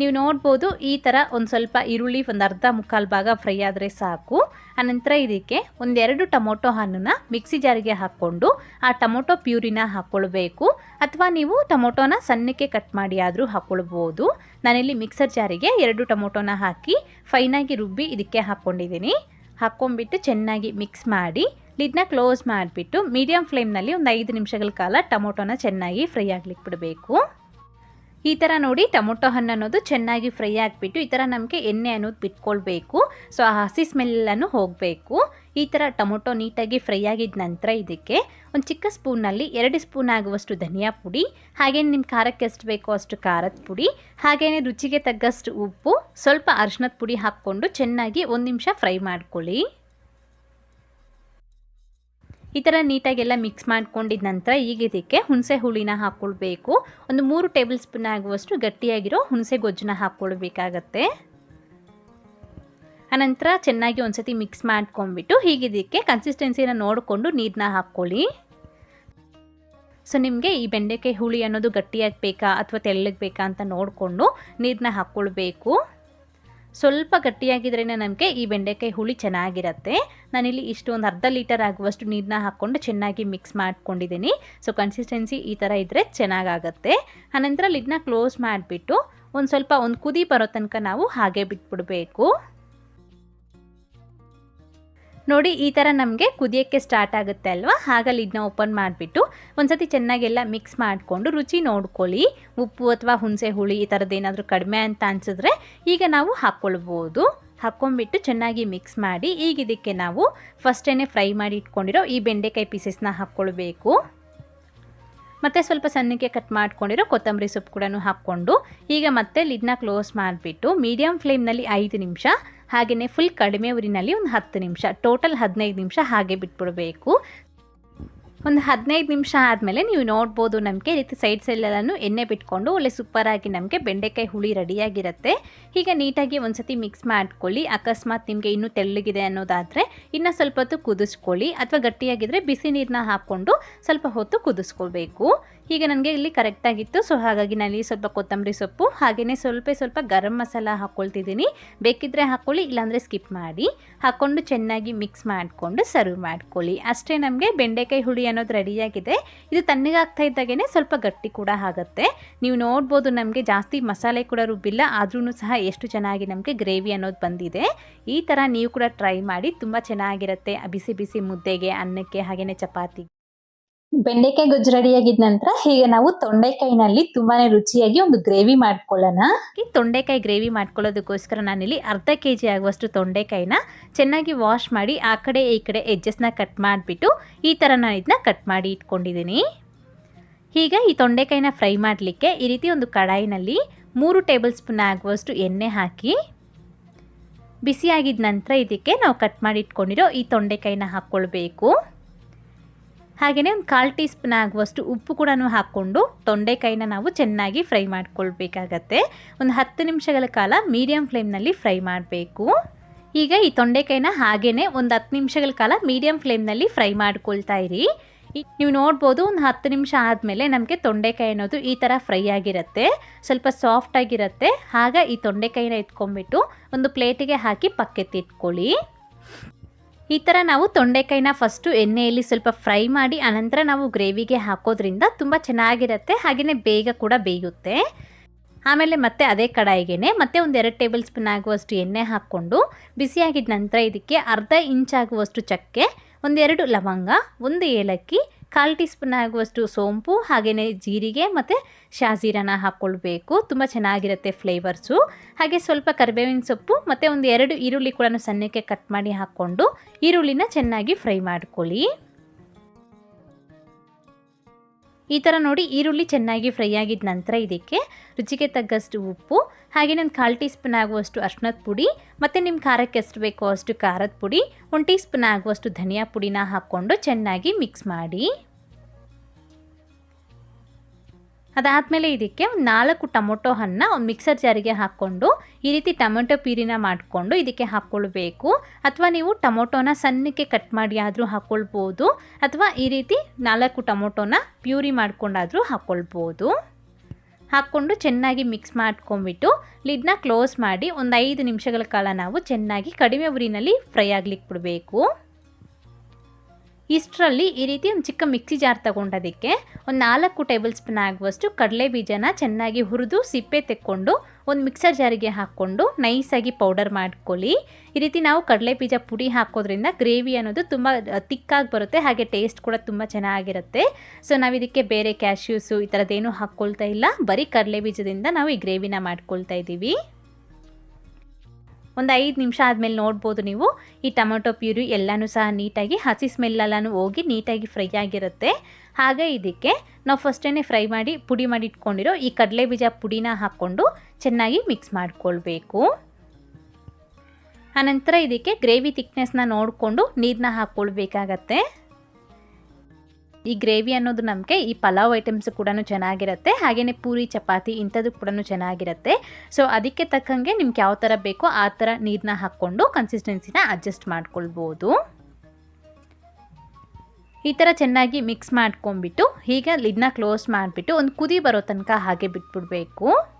ನೀವು ನೋಡ್ಬೋದು ಈ ಥರ ಒಂದು ಸ್ವಲ್ಪ ಈರುಳ್ಳಿ ಒಂದು ಅರ್ಧ ಮುಕ್ಕಾಲು ಭಾಗ ಫ್ರೈ ಆದರೆ ಸಾಕು. ಆನಂತರ ಇದಕ್ಕೆ ಒಂದೆರಡು ಟೊಮೊಟೊ ಹಣ್ಣನ್ನು ಮಿಕ್ಸಿ ಜಾರಿಗೆ ಹಾಕ್ಕೊಂಡು ಆ ಟೊಮೊಟೊ ಪ್ಯೂರಿನ ಹಾಕ್ಕೊಳ್ಬೇಕು ಅಥವಾ ನೀವು ಟೊಮೊಟೊನ ಸಣ್ಣಕ್ಕೆ ಕಟ್ ಮಾಡಿ ಆದರೂ ಹಾಕ್ಕೊಳ್ಬೋದು ನಾನಿಲ್ಲಿ ಮಿಕ್ಸರ್ ಜಾರಿಗೆ ಎರಡು ಟೊಮೊಟೊನ ಹಾಕಿ ಫೈನಾಗಿ ರುಬ್ಬಿ ಇದಕ್ಕೆ ಹಾಕ್ಕೊಂಡಿದ್ದೀನಿ ಹಾಕ್ಕೊಂಬಿಟ್ಟು ಚೆನ್ನಾಗಿ ಮಿಕ್ಸ್ ಮಾಡಿ ಲಿಡ್ನ ಕ್ಲೋಸ್ ಮಾಡಿಬಿಟ್ಟು ಮೀಡಿಯಮ್ ಫ್ಲೇಮ್ನಲ್ಲಿ ಒಂದು ಐದು ನಿಮಿಷಗಳ ಕಾಲ ಟೊಮೊಟೊನ ಚೆನ್ನಾಗಿ ಫ್ರೈ ಆಗ್ಲಿಕ್ಕೆ ಬಿಡಬೇಕು. ಈ ಥರ ನೋಡಿ ಟೊಮೊಟೊ ಹಣ್ಣು ಅನ್ನೋದು ಚೆನ್ನಾಗಿ ಫ್ರೈ ಆಗಿಬಿಟ್ಟು ಈ ಥರ ನಮಗೆ ಎಣ್ಣೆ ಅನ್ನೋದು ಬಿಟ್ಕೊಳ್ಬೇಕು. ಸೊ ಆ ಹಸಿ ಸ್ಮೆಲ್ಲನ್ನು ಹೋಗಬೇಕು. ಈ ಥರ ಟೊಮೊಟೊ ನೀಟಾಗಿ ಫ್ರೈ ಆಗಿದ ನಂತರ ಇದಕ್ಕೆ ಒಂದು ಚಿಕ್ಕ ಸ್ಪೂನಲ್ಲಿ ಎರಡು ಸ್ಪೂನ್ ಆಗುವಷ್ಟು ಧನಿಯಾ ಪುಡಿ ಹಾಗೇ ನಿಮ್ಮ ಖಾರಕ್ಕೆ ಎಷ್ಟು ಬೇಕೋ ಅಷ್ಟು ಖಾರದ ಪುಡಿ ಹಾಗೆಯೇ ರುಚಿಗೆ ತಗ್ಗಷ್ಟು ಉಪ್ಪು, ಸ್ವಲ್ಪ ಅರಿಶಿನದ ಪುಡಿ ಹಾಕ್ಕೊಂಡು ಚೆನ್ನಾಗಿ ಒಂದು ನಿಮಿಷ ಫ್ರೈ ಮಾಡ್ಕೊಳ್ಳಿ. ಈ ಥರ ನೀಟಾಗೆಲ್ಲ ಮಿಕ್ಸ್ ಮಾಡ್ಕೊಂಡಿದ ನಂತರ ಈಗ ಇದಕ್ಕೆ ಹುಣಸೆ ಹುಳಿನ ಹಾಕ್ಕೊಳ್ಬೇಕು ಒಂದು ಮೂರು ಟೇಬಲ್ ಸ್ಪೂನ್ ಆಗುವಷ್ಟು ಗಟ್ಟಿಯಾಗಿರೋ ಹುಣಸೆ ಗೊಜ್ಜನ್ನ ಹಾಕ್ಕೊಳ್ಬೇಕಾಗತ್ತೆ ಆನಂತರ ಚೆನ್ನಾಗಿ ಒಂದ್ಸತಿ ಮಿಕ್ಸ್ ಮಾಡ್ಕೊಂಡ್ಬಿಟ್ಟು ಹೀಗಿದಕ್ಕೆ ಕನ್ಸಿಸ್ಟೆನ್ಸಿನ ನೋಡಿಕೊಂಡು ನೀರನ್ನ ಹಾಕ್ಕೊಳ್ಳಿ. ಸೊ ನಿಮಗೆ ಈ ಬೆಂಡೆಕಾಯಿ ಹುಳಿ ಅನ್ನೋದು ಗಟ್ಟಿಯಾಗಿ ಬೇಕಾ ಅಥವಾ ತೆಳ್ಳಗೆ ಬೇಕಾ ಅಂತ ನೋಡಿಕೊಂಡು ನೀರನ್ನ ಹಾಕ್ಕೊಳ್ಬೇಕು ಸ್ವಲ್ಪ ಗಟ್ಟಿಯಾಗಿದ್ರೇ ನಮಗೆ ಈ ಬೆಂಡೆಕಾಯಿ ಹುಳಿ ಚೆನ್ನಾಗಿರುತ್ತೆ. ನಾನಿಲ್ಲಿ ಇಷ್ಟು ಒಂದು ಅರ್ಧ ಲೀಟರ್ ಆಗುವಷ್ಟು ನೀರನ್ನ ಹಾಕ್ಕೊಂಡು ಚೆನ್ನಾಗಿ ಮಿಕ್ಸ್ ಮಾಡ್ಕೊಂಡಿದ್ದೀನಿ. ಸೊ ಕನ್ಸಿಸ್ಟೆನ್ಸಿ ಈ ಥರ ಇದ್ದರೆ ಚೆನ್ನಾಗಾಗತ್ತೆ. ಆನಂತರ ಲಿಡ್ನ ಕ್ಲೋಸ್ ಮಾಡಿಬಿಟ್ಟು ಒಂದು ಸ್ವಲ್ಪ ಒಂದು ಕುದಿ ಬರೋ ತನಕ ನಾವು ಹಾಗೆ ಬಿಟ್ಬಿಡಬೇಕು. ನೋಡಿ, ಈ ಥರ ನಮಗೆ ಕುದಿಯೋಕ್ಕೆ ಸ್ಟಾರ್ಟ್ ಆಗುತ್ತೆ ಅಲ್ವಾ? ಆಗ ಲಿಡ್ನ ಓಪನ್ ಮಾಡಿಬಿಟ್ಟು ಒಂದ್ಸತಿ ಚೆನ್ನಾಗೆಲ್ಲ ಮಿಕ್ಸ್ ಮಾಡಿಕೊಂಡು ರುಚಿ ನೋಡ್ಕೊಳ್ಳಿ. ಉಪ್ಪು ಅಥವಾ ಹುಣಸೆ ಹುಳಿ ಈ ಥರದ್ದು ಏನಾದರೂ ಕಡಿಮೆ ಅಂತ ಅನಿಸಿದ್ರೆ ಈಗ ನಾವು ಹಾಕ್ಕೊಳ್ಬೋದು. ಹಾಕ್ಕೊಂಬಿಟ್ಟು ಚೆನ್ನಾಗಿ ಮಿಕ್ಸ್ ಮಾಡಿ ಈಗ ಇದಕ್ಕೆ ನಾವು ಫಸ್ಟೇ ಫ್ರೈ ಮಾಡಿ ಇಟ್ಕೊಂಡಿರೋ ಈ ಬೆಂಡೆಕಾಯಿ ಪೀಸಸ್ನ ಹಾಕ್ಕೊಳ್ಬೇಕು. ಮತ್ತು ಸ್ವಲ್ಪ ಸಣ್ಣಕ್ಕೆ ಕಟ್ ಮಾಡ್ಕೊಂಡಿರೋ ಕೊತ್ತಂಬರಿ ಸೊಪ್ಪು ಕೂಡ ಹಾಕ್ಕೊಂಡು ಈಗ ಮತ್ತೆ ಲಿಡ್ನ ಕ್ಲೋಸ್ ಮಾಡಿಬಿಟ್ಟು ಮೀಡಿಯಮ್ ಫ್ಲೇಮ್ನಲ್ಲಿ ಐದು ನಿಮಿಷ ಹಾಗೆಯೇ ಫುಲ್ ಕಡಿಮೆ ಉರಿನಲ್ಲಿ ಒಂದು ಹತ್ತು ನಿಮಿಷ ಟೋಟಲ್ ಹದಿನೈದು ನಿಮಿಷ ಹಾಗೆ ಬಿಟ್ಬಿಡಬೇಕು. ಒಂದು ಹದಿನೈದು ನಿಮಿಷ ಆದಮೇಲೆ ನೀವು ನೋಡ್ಬೋದು ನಮಗೆ ರೀತಿ ಸೈಡ್ ಸೈಡೆಲ್ಲನೂ ಎಣ್ಣೆ ಬಿಟ್ಕೊಂಡು ಒಳ್ಳೆ ಸೂಪರಾಗಿ ನಮಗೆ ಬೆಂಡೆಕಾಯಿ ಹುಳಿ ರೆಡಿಯಾಗಿರುತ್ತೆ ಹೀಗೆ ನೀಟಾಗಿ ಒಂದ್ಸತಿ ಮಿಕ್ಸ್ ಮಾಡ್ಕೊಳ್ಳಿ. ಅಕಸ್ಮಾತ್ ನಿಮಗೆ ಇನ್ನೂ ತೆಳ್ಳಗಿದೆ ಅನ್ನೋದಾದರೆ ಇನ್ನೂ ಸ್ವಲ್ಪ ಹೊತ್ತು ಕುದಿಸ್ಕೊಳ್ಳಿ. ಅಥವಾ ಗಟ್ಟಿಯಾಗಿದ್ದರೆ ಬಿಸಿ ನೀರನ್ನ ಹಾಕ್ಕೊಂಡು ಸ್ವಲ್ಪ ಹೊತ್ತು ಕುದಿಸ್ಕೊಳ್ಬೇಕು. ಈಗ ನನಗೆ ಇಲ್ಲಿ ಕರೆಕ್ಟಾಗಿತ್ತು ಸೊ ಹಾಗಾಗಿ ನಾನು ಸ್ವಲ್ಪ ಕೊತ್ತಂಬರಿ ಸೊಪ್ಪು ಹಾಗೆಯೇ ಸ್ವಲ್ಪ ಸ್ವಲ್ಪ ಗರಂ ಮಸಾಲ ಹಾಕ್ಕೊಳ್ತಿದ್ದೀನಿ ಬೇಕಿದ್ದರೆ ಹಾಕ್ಕೊಳ್ಳಿ ಇಲ್ಲಾಂದರೆ ಸ್ಕಿಪ್ ಮಾಡಿ. ಹಾಕ್ಕೊಂಡು ಚೆನ್ನಾಗಿ ಮಿಕ್ಸ್ ಮಾಡಿಕೊಂಡು ಸರ್ವ್ ಮಾಡ್ಕೊಳ್ಳಿ. ಅಷ್ಟೇ ನಮಗೆ ಬೆಂಡೆಕಾಯಿ ಹುಳಿ ಅನ್ನೋದು ರೆಡಿಯಾಗಿದೆ ಇದು ತಣ್ಣಗಾಗ್ತಾ ಇದ್ದಾಗೇ ಸ್ವಲ್ಪ ಗಟ್ಟಿ ಕೂಡ ಆಗುತ್ತೆ. ನೀವು ನೋಡ್ಬೋದು ನಮಗೆ ಜಾಸ್ತಿ ಮಸಾಲೆ ಕೂಡ ರುಬ್ಬಿಲ್ಲ ಆದ್ರೂ ಸಹ ಎಷ್ಟು ಚೆನ್ನಾಗಿ ನಮಗೆ ಗ್ರೇವಿ ಅನ್ನೋದು ಬಂದಿದೆ. ಈ ಥರ ನೀವು ಕೂಡ ಟ್ರೈ ಮಾಡಿ, ತುಂಬ ಚೆನ್ನಾಗಿರುತ್ತೆ. ಬಿಸಿ ಬಿಸಿ ಮುದ್ದೆಗೆ, ಅನ್ನಕ್ಕೆ ಹಾಗೆಯೇ ಚಪಾತಿ. ಬೆಂಡೆಕಾಯಿ ಗೊಜ್ಜು ರೆಡಿಯಾಗಿದ ನಂತರ ಹೀಗೆ ನಾವು ತೊಂಡೆಕಾಯಿನಲ್ಲಿ ತುಂಬಾನೇ ರುಚಿಯಾಗಿ ಒಂದು ಗ್ರೇವಿ ಮಾಡ್ಕೊಳ್ಳೋಣ. ಈ ತೊಂಡೆಕಾಯಿ ಗ್ರೇವಿ ಮಾಡ್ಕೊಳ್ಳೋದಕ್ಕೋಸ್ಕರ ನಾನಿಲ್ಲಿ ಅರ್ಧ ಕೆ ಜಿ ಆಗುವಷ್ಟು ತೊಂಡೆಕಾಯಿನ ಚೆನ್ನಾಗಿ ವಾಶ್ ಮಾಡಿ ಆ ಕಡೆ ಈ ಕಡೆ ಎಜ್ಜಸ್ನ ಕಟ್ ಮಾಡಿಬಿಟ್ಟು ಈ ಥರ ನಾನು ಇದನ್ನ ಕಟ್ ಮಾಡಿ ಇಟ್ಕೊಂಡಿದ್ದೀನಿ. ಈಗ ಈ ತೊಂಡೆಕಾಯಿನ ಫ್ರೈ ಮಾಡಲಿಕ್ಕೆ ಈ ರೀತಿ ಒಂದು ಕಡಾಯಿನಲ್ಲಿ ಮೂರು ಟೇಬಲ್ ಸ್ಪೂನ್ ಆಗುವಷ್ಟು ಎಣ್ಣೆ ಹಾಕಿ ಬಿಸಿಯಾಗಿದ ನಂತರ ಇದಕ್ಕೆ ನಾವು ಕಟ್ ಮಾಡಿ ಇಟ್ಕೊಂಡಿರೋ ಈ ತೊಂಡೆಕಾಯಿನ ಹಾಕ್ಕೊಳ್ಬೇಕು. ಹಾಗೆಯೇ ಒಂದು ಕಾಲು ಟೀ ಸ್ಪೂನ್ ಆಗುವಷ್ಟು ಉಪ್ಪು ಕೂಡ ಹಾಕ್ಕೊಂಡು ತೊಂಡೆಕಾಯಿನ ನಾವು ಚೆನ್ನಾಗಿ ಫ್ರೈ ಮಾಡ್ಕೊಳ್ಬೇಕಾಗತ್ತೆ. ಒಂದು ಹತ್ತು ನಿಮಿಷಗಳ ಕಾಲ ಮೀಡಿಯಮ್ ಫ್ಲೇಮ್ನಲ್ಲಿ ಫ್ರೈ ಮಾಡಬೇಕು. ಈಗ ಈ ತೊಂಡೆಕಾಯಿನ ಹಾಗೇ ಒಂದು ಹತ್ತು ನಿಮಿಷಗಳ ಕಾಲ ಮೀಡಿಯಮ್ ಫ್ಲೇಮ್ನಲ್ಲಿ ಫ್ರೈ ಮಾಡ್ಕೊಳ್ತಾ ಇರಿ. ನೀವು ನೋಡ್ಬೋದು ಒಂದು ಹತ್ತು ನಿಮಿಷ ಆದಮೇಲೆ ನಮಗೆ ತೊಂಡೆಕಾಯಿ ಅನ್ನೋದು ಈ ಥರ ಫ್ರೈ ಆಗಿರುತ್ತೆ. ಸ್ವಲ್ಪ ಸಾಫ್ಟ್ ಆಗಿರುತ್ತೆ. ಆಗ ಈ ತೊಂಡೆಕಾಯಿನ ಎತ್ಕೊಂಡ್ಬಿಟ್ಟು ಒಂದು ಪ್ಲೇಟಿಗೆ ಹಾಕಿ ಪಕ್ಕೆತ್ತಿಟ್ಕೊಳ್ಳಿ. ಈ ಥರ ನಾವು ತೊಂಡೆಕಾಯಿನ ಫಸ್ಟು ಎಣ್ಣೆಯಲ್ಲಿ ಸ್ವಲ್ಪ ಫ್ರೈ ಮಾಡಿ ಅನಂತರ ನಾವು ಗ್ರೇವಿಗೆ ಹಾಕೋದ್ರಿಂದ ತುಂಬ ಚೆನ್ನಾಗಿರುತ್ತೆ ಹಾಗೆಯೇ ಬೇಗ ಕೂಡ ಬೇಯುತ್ತೆ. ಆಮೇಲೆ ಮತ್ತೆ ಅದೇ ಕಡಾಯಿಗೆನೆ ಮತ್ತೆ ಒಂದು ಎರಡು ಟೇಬಲ್ ಸ್ಪೂನ್ ಆಗುವಷ್ಟು ಎಣ್ಣೆ ಹಾಕ್ಕೊಂಡು ಬಿಸಿಯಾಗಿದ್ದ ನಂತರ ಇದಕ್ಕೆ ಅರ್ಧ ಇಂಚ್ ಆಗುವಷ್ಟು ಚಕ್ಕೆ ಒಂದೆರಡು ಲವಂಗ, ಒಂದು ಏಲಕ್ಕಿ ಕಾಲು ಟೀ ಸ್ಪೂನ್ ಆಗುವಷ್ಟು ಸೋಂಪು ಹಾಗೆಯೇ ಜೀರಿಗೆ ಮತ್ತು ಶಾಜೀರನ ಹಾಕ್ಕೊಳ್ಬೇಕು ತುಂಬ ಚೆನ್ನಾಗಿರುತ್ತೆ ಫ್ಲೇವರ್ಸು. ಹಾಗೆ ಸ್ವಲ್ಪ ಕರಿಬೇವಿನ ಸೊಪ್ಪು ಮತ್ತು ಒಂದು ಎರಡು ಈರುಳ್ಳಿ ಕೂಡ ಸಣ್ಣಕ್ಕೆ ಕಟ್ ಮಾಡಿ ಹಾಕ್ಕೊಂಡು ಈರುಳ್ಳಿನ ಚೆನ್ನಾಗಿ ಫ್ರೈ ಮಾಡ್ಕೊಳ್ಳಿ. ಈ ಥರ ನೋಡಿ ಈರುಳ್ಳಿ ಚೆನ್ನಾಗಿ ಫ್ರೈ ಆಗಿದ ನಂತರ ಇದಕ್ಕೆ ರುಚಿಗೆ ತಗ್ಗಷ್ಟು ಉಪ್ಪು, ಹಾಗೆ ಒಂದು ಕಾಲು ಟೀ ಸ್ಪೂನ್ ಆಗುವಷ್ಟು ಅರ್ಶಿನದ ಪುಡಿ, ಮತ್ತು ನಿಮ್ಮ ಖಾರಕ್ಕೆ ಎಷ್ಟು ಬೇಕೋ ಅಷ್ಟು ಖಾರದ ಪುಡಿ, ಒಂದು ಟೀ ಸ್ಪೂನ್ ಆಗುವಷ್ಟು ಧನಿಯಾ ಪುಡಿನ ಹಾಕ್ಕೊಂಡು ಚೆನ್ನಾಗಿ ಮಿಕ್ಸ್ ಮಾಡಿ. ಅದಾದಮೇಲೆ ಇದಕ್ಕೆ ಒಂದು ನಾಲ್ಕು ಟೊಮೊಟೊ ಹಣ್ಣು ಒಂದು ಮಿಕ್ಸರ್ ಜಾರಿಗೆ ಹಾಕ್ಕೊಂಡು ಈ ರೀತಿ ಟೊಮೊಟೊ ಪೀರಿನ ಮಾಡಿಕೊಂಡು ಇದಕ್ಕೆ ಹಾಕ್ಕೊಳ್ಬೇಕು ಅಥವಾ ನೀವು ಟೊಮೊಟೊನ ಸಣ್ಣಕ್ಕೆ ಕಟ್ ಮಾಡಿ ಆದರೂ ಹಾಕ್ಕೊಳ್ಬೋದು ಅಥವಾ ಈ ರೀತಿ ನಾಲ್ಕು ಟೊಮೊಟೊನ ಪ್ಯೂರಿ ಮಾಡ್ಕೊಂಡಾದರೂ ಹಾಕ್ಕೊಳ್ಬೋದು ಹಾಕ್ಕೊಂಡು ಚೆನ್ನಾಗಿ ಮಿಕ್ಸ್ ಮಾಡ್ಕೊಂಬಿಟ್ಟು ಲಿಡ್ನ ಕ್ಲೋಸ್ ಮಾಡಿ ಒಂದು ಐದು ನಿಮಿಷಗಳ ಕಾಲ ನಾವು ಚೆನ್ನಾಗಿ ಕಡಿಮೆ ಉರಿನಲ್ಲಿ ಫ್ರೈ ಆಗ್ಲಿಕ್ಕೆ ಬಿಡಬೇಕು ಇಷ್ಟರಲ್ಲಿ ಈ ರೀತಿ ಒಂದು ಚಿಕ್ಕ ಮಿಕ್ಸಿ ಜಾರ್ ತಗೊಂಡೋದಕ್ಕೆ ಒಂದು ನಾಲ್ಕು ಟೇಬಲ್ ಸ್ಪೂನ್ ಆಗುವಷ್ಟು ಕಡಲೆ ಬೀಜನ ಚೆನ್ನಾಗಿ ಹುರಿದು ಸಿಪ್ಪೆ ತೆಕ್ಕೊಂಡು ಒಂದು ಮಿಕ್ಸರ್ ಜಾರಿಗೆ ಹಾಕ್ಕೊಂಡು ನೈಸಾಗಿ ಪೌಡರ್ ಮಾಡ್ಕೊಳ್ಳಿ. ಈ ರೀತಿ ನಾವು ಕಡಲೆ ಬೀಜ ಪುಡಿ ಹಾಕೋದ್ರಿಂದ ಗ್ರೇವಿ ಅನ್ನೋದು ತುಂಬ ತಿಕ್ಕಾಗಿ ಬರುತ್ತೆ, ಹಾಗೆ ಟೇಸ್ಟ್ ಕೂಡ ತುಂಬ ಚೆನ್ನಾಗಿರುತ್ತೆ. ಸೊ, ನಾವು ಇದಕ್ಕೆ ಬೇರೆ ಕ್ಯಾಶ್ಯೂಸು ಈ ಥರದ್ದೇನು ಹಾಕ್ಕೊಳ್ತಾ ಇಲ್ಲ. ಬರೀ ಕಡಲೆ ಬೀಜದಿಂದ ನಾವು ಈ ಗ್ರೇವಿನ ಮಾಡ್ಕೊಳ್ತಾ ಇದ್ದೀವಿ. ಒಂದು ಐದು ನಿಮಿಷ ಆದಮೇಲೆ ನೋಡ್ಬೋದು ನೀವು. ಈ ಟೊಮೊಟೊ ಪ್ಯೂರಿ ಎಲ್ಲನೂ ಸಹ ನೀಟಾಗಿ, ಹಸಿ ಸ್ಮೆಲ್ಲೆಲ್ಲನೂ ಹೋಗಿ ನೀಟಾಗಿ ಫ್ರೈ ಆಗಿರುತ್ತೆ. ಹಾಗೆ ಇದಕ್ಕೆ ನಾವು ಫಸ್ಟೇ ಫ್ರೈ ಮಾಡಿ, ಪುಡಿ ಮಾಡಿ ಇಟ್ಕೊಂಡಿರೋ ಈ ಕಡಲೆ ಬೀಜ ಪುಡಿನ ಹಾಕ್ಕೊಂಡು ಚೆನ್ನಾಗಿ ಮಿಕ್ಸ್ ಮಾಡ್ಕೊಳ್ಬೇಕು. ಆನಂತರ ಇದಕ್ಕೆ ಗ್ರೇವಿ ತಿಕ್ನೆಸ್ನ ನೋಡಿಕೊಂಡು ನೀರನ್ನ ಹಾಕ್ಕೊಳ್ಬೇಕಾಗತ್ತೆ. ಈ ಗ್ರೇವಿ ಅನ್ನೋದು ನಮಗೆ ಈ ಪಲಾವ್ ಐಟಮ್ಸ್ ಕೂಡ ಚೆನ್ನಾಗಿರುತ್ತೆ ಹಾಗೆಯೇ ಪೂರಿ, ಚಪಾತಿ ಇಂಥದ್ದು ಕೂಡ ಚೆನ್ನಾಗಿರುತ್ತೆ. ಸೊ ಅದಕ್ಕೆ ತಕ್ಕಂಗೆ ನಿಮ್ಗೆ ಯಾವ ಥರ ಬೇಕೋ ಆ ಥರ ನೀರನ್ನ ಹಾಕ್ಕೊಂಡು ಕನ್ಸಿಸ್ಟೆನ್ಸಿನ ಅಡ್ಜಸ್ಟ್ ಮಾಡ್ಕೊಳ್ಬೋದು. ಈ ಥರ ಚೆನ್ನಾಗಿ ಮಿಕ್ಸ್ ಮಾಡ್ಕೊಂಬಿಟ್ಟು ಈಗ ಲಿಡ್ನ ಕ್ಲೋಸ್ ಮಾಡಿಬಿಟ್ಟು ಒಂದು ಕುದಿ ಬರೋ ತನಕ ಹಾಗೆ ಬಿಟ್ಬಿಡಬೇಕು.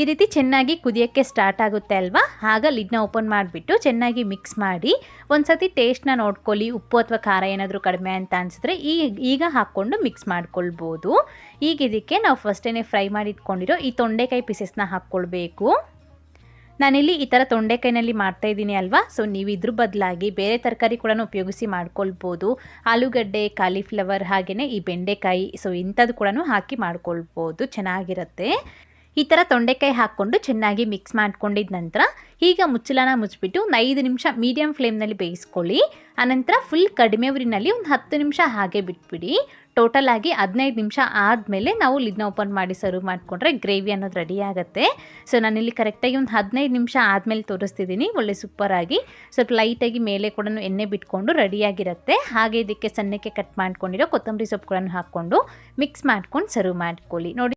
ಈ ರೀತಿ ಚೆನ್ನಾಗಿ ಕುದಿಯೋಕ್ಕೆ ಸ್ಟಾರ್ಟ್ ಆಗುತ್ತೆ ಅಲ್ವಾ? ಆಗ ಲಿಡ್ನ ಓಪನ್ ಮಾಡಿಬಿಟ್ಟು ಚೆನ್ನಾಗಿ ಮಿಕ್ಸ್ ಮಾಡಿ ಒಂದು ಸತಿ ಟೇಸ್ಟ್ನ ನೋಡ್ಕೊಳ್ಳಿ. ಉಪ್ಪು ಅಥವಾ ಖಾರ ಏನಾದರೂ ಕಡಿಮೆ ಅಂತ ಅನಿಸಿದ್ರೆ ಈ ಈಗ ಹಾಕ್ಕೊಂಡು ಮಿಕ್ಸ್ ಮಾಡ್ಕೊಳ್ಬೋದು. ಈಗ ಇದಕ್ಕೆ ನಾವು ಫಸ್ಟೇ ಫ್ರೈ ಮಾಡಿ ಇಟ್ಕೊಂಡಿರೋ ಈ ತೊಂಡೆಕಾಯಿ ಪೀಸಸ್ನ ಹಾಕ್ಕೊಳ್ಬೇಕು. ನಾನಿಲ್ಲಿ ಈ ಥರ ತೊಂಡೆಕಾಯಿನಲ್ಲಿ ಮಾಡ್ತಾ ಇದ್ದೀನಿ ಅಲ್ವಾ? ಸೊ ನೀವು ಇದ್ರ ಬದಲಾಗಿ ಬೇರೆ ತರಕಾರಿ ಕೂಡ ಉಪಯೋಗಿಸಿ ಮಾಡ್ಕೊಳ್ಬೋದು. ಆಲೂಗಡ್ಡೆ ಕಾಲಿಫ್ಲವರ್ ಹಾಗೆಯೇ ಈ ಬೆಂಡೆಕಾಯಿ ಸೊ ಇಂಥದ್ದು ಕೂಡ ಹಾಕಿ ಮಾಡ್ಕೊಳ್ಬೋದು. ಚೆನ್ನಾಗಿರುತ್ತೆ. ಈ ಥರ ತೊಂಡೆಕಾಯಿ ಹಾಕ್ಕೊಂಡು ಚೆನ್ನಾಗಿ ಮಿಕ್ಸ್ ಮಾಡ್ಕೊಂಡಿದ ನಂತರ ಈಗ ಮುಚ್ಚಲನ ಮುಚ್ಚಿಬಿಟ್ಟು ಒಂದು ಐದು ನಿಮಿಷ ಮೀಡಿಯಮ್ ಫ್ಲೇಮ್ನಲ್ಲಿ ಬೇಯಿಸ್ಕೊಳ್ಳಿ. ಆನಂತರ ಫುಲ್ ಕಡಿಮೆ ಊರಿನಲ್ಲಿ ಒಂದು ಹತ್ತು ನಿಮಿಷ ಹಾಗೆ ಬಿಟ್ಬಿಡಿ. ಟೋಟಲ್ ಆಗಿ ಹದಿನೈದು ನಿಮಿಷ ಆದಮೇಲೆ ನಾವು ಲಿಡ್ನ ಓಪನ್ ಮಾಡಿ ಸರ್ವ್ ಮಾಡಿಕೊಂಡ್ರೆ ಗ್ರೇವಿ ಅನ್ನೋದು ರೆಡಿ ಆಗುತ್ತೆ. ಸೊ ನಾನಿಲ್ಲಿ ಕರೆಕ್ಟಾಗಿ ಒಂದು ಹದಿನೈದು ನಿಮಿಷ ಆದಮೇಲೆ ತೋರಿಸ್ತಿದ್ದೀನಿ ಒಳ್ಳೆ ಸೂಪರಾಗಿ ಸ್ವಲ್ಪ ಲೈಟಾಗಿ ಮೇಲೆ ಕೂಡ ಎಣ್ಣೆ ಬಿಟ್ಕೊಂಡು ರೆಡಿಯಾಗಿರುತ್ತೆ ಹಾಗೆ ಇದಕ್ಕೆ ಸಣ್ಣಕ್ಕೆ ಕಟ್ ಮಾಡ್ಕೊಂಡಿರೋ ಕೊತ್ತಂಬರಿ ಸೊಪ್ಪುಗಳನ್ನು ಹಾಕ್ಕೊಂಡು ಮಿಕ್ಸ್ ಮಾಡ್ಕೊಂಡು ಸರ್ವ್ ಮಾಡ್ಕೊಳ್ಳಿ. ನೋಡಿ.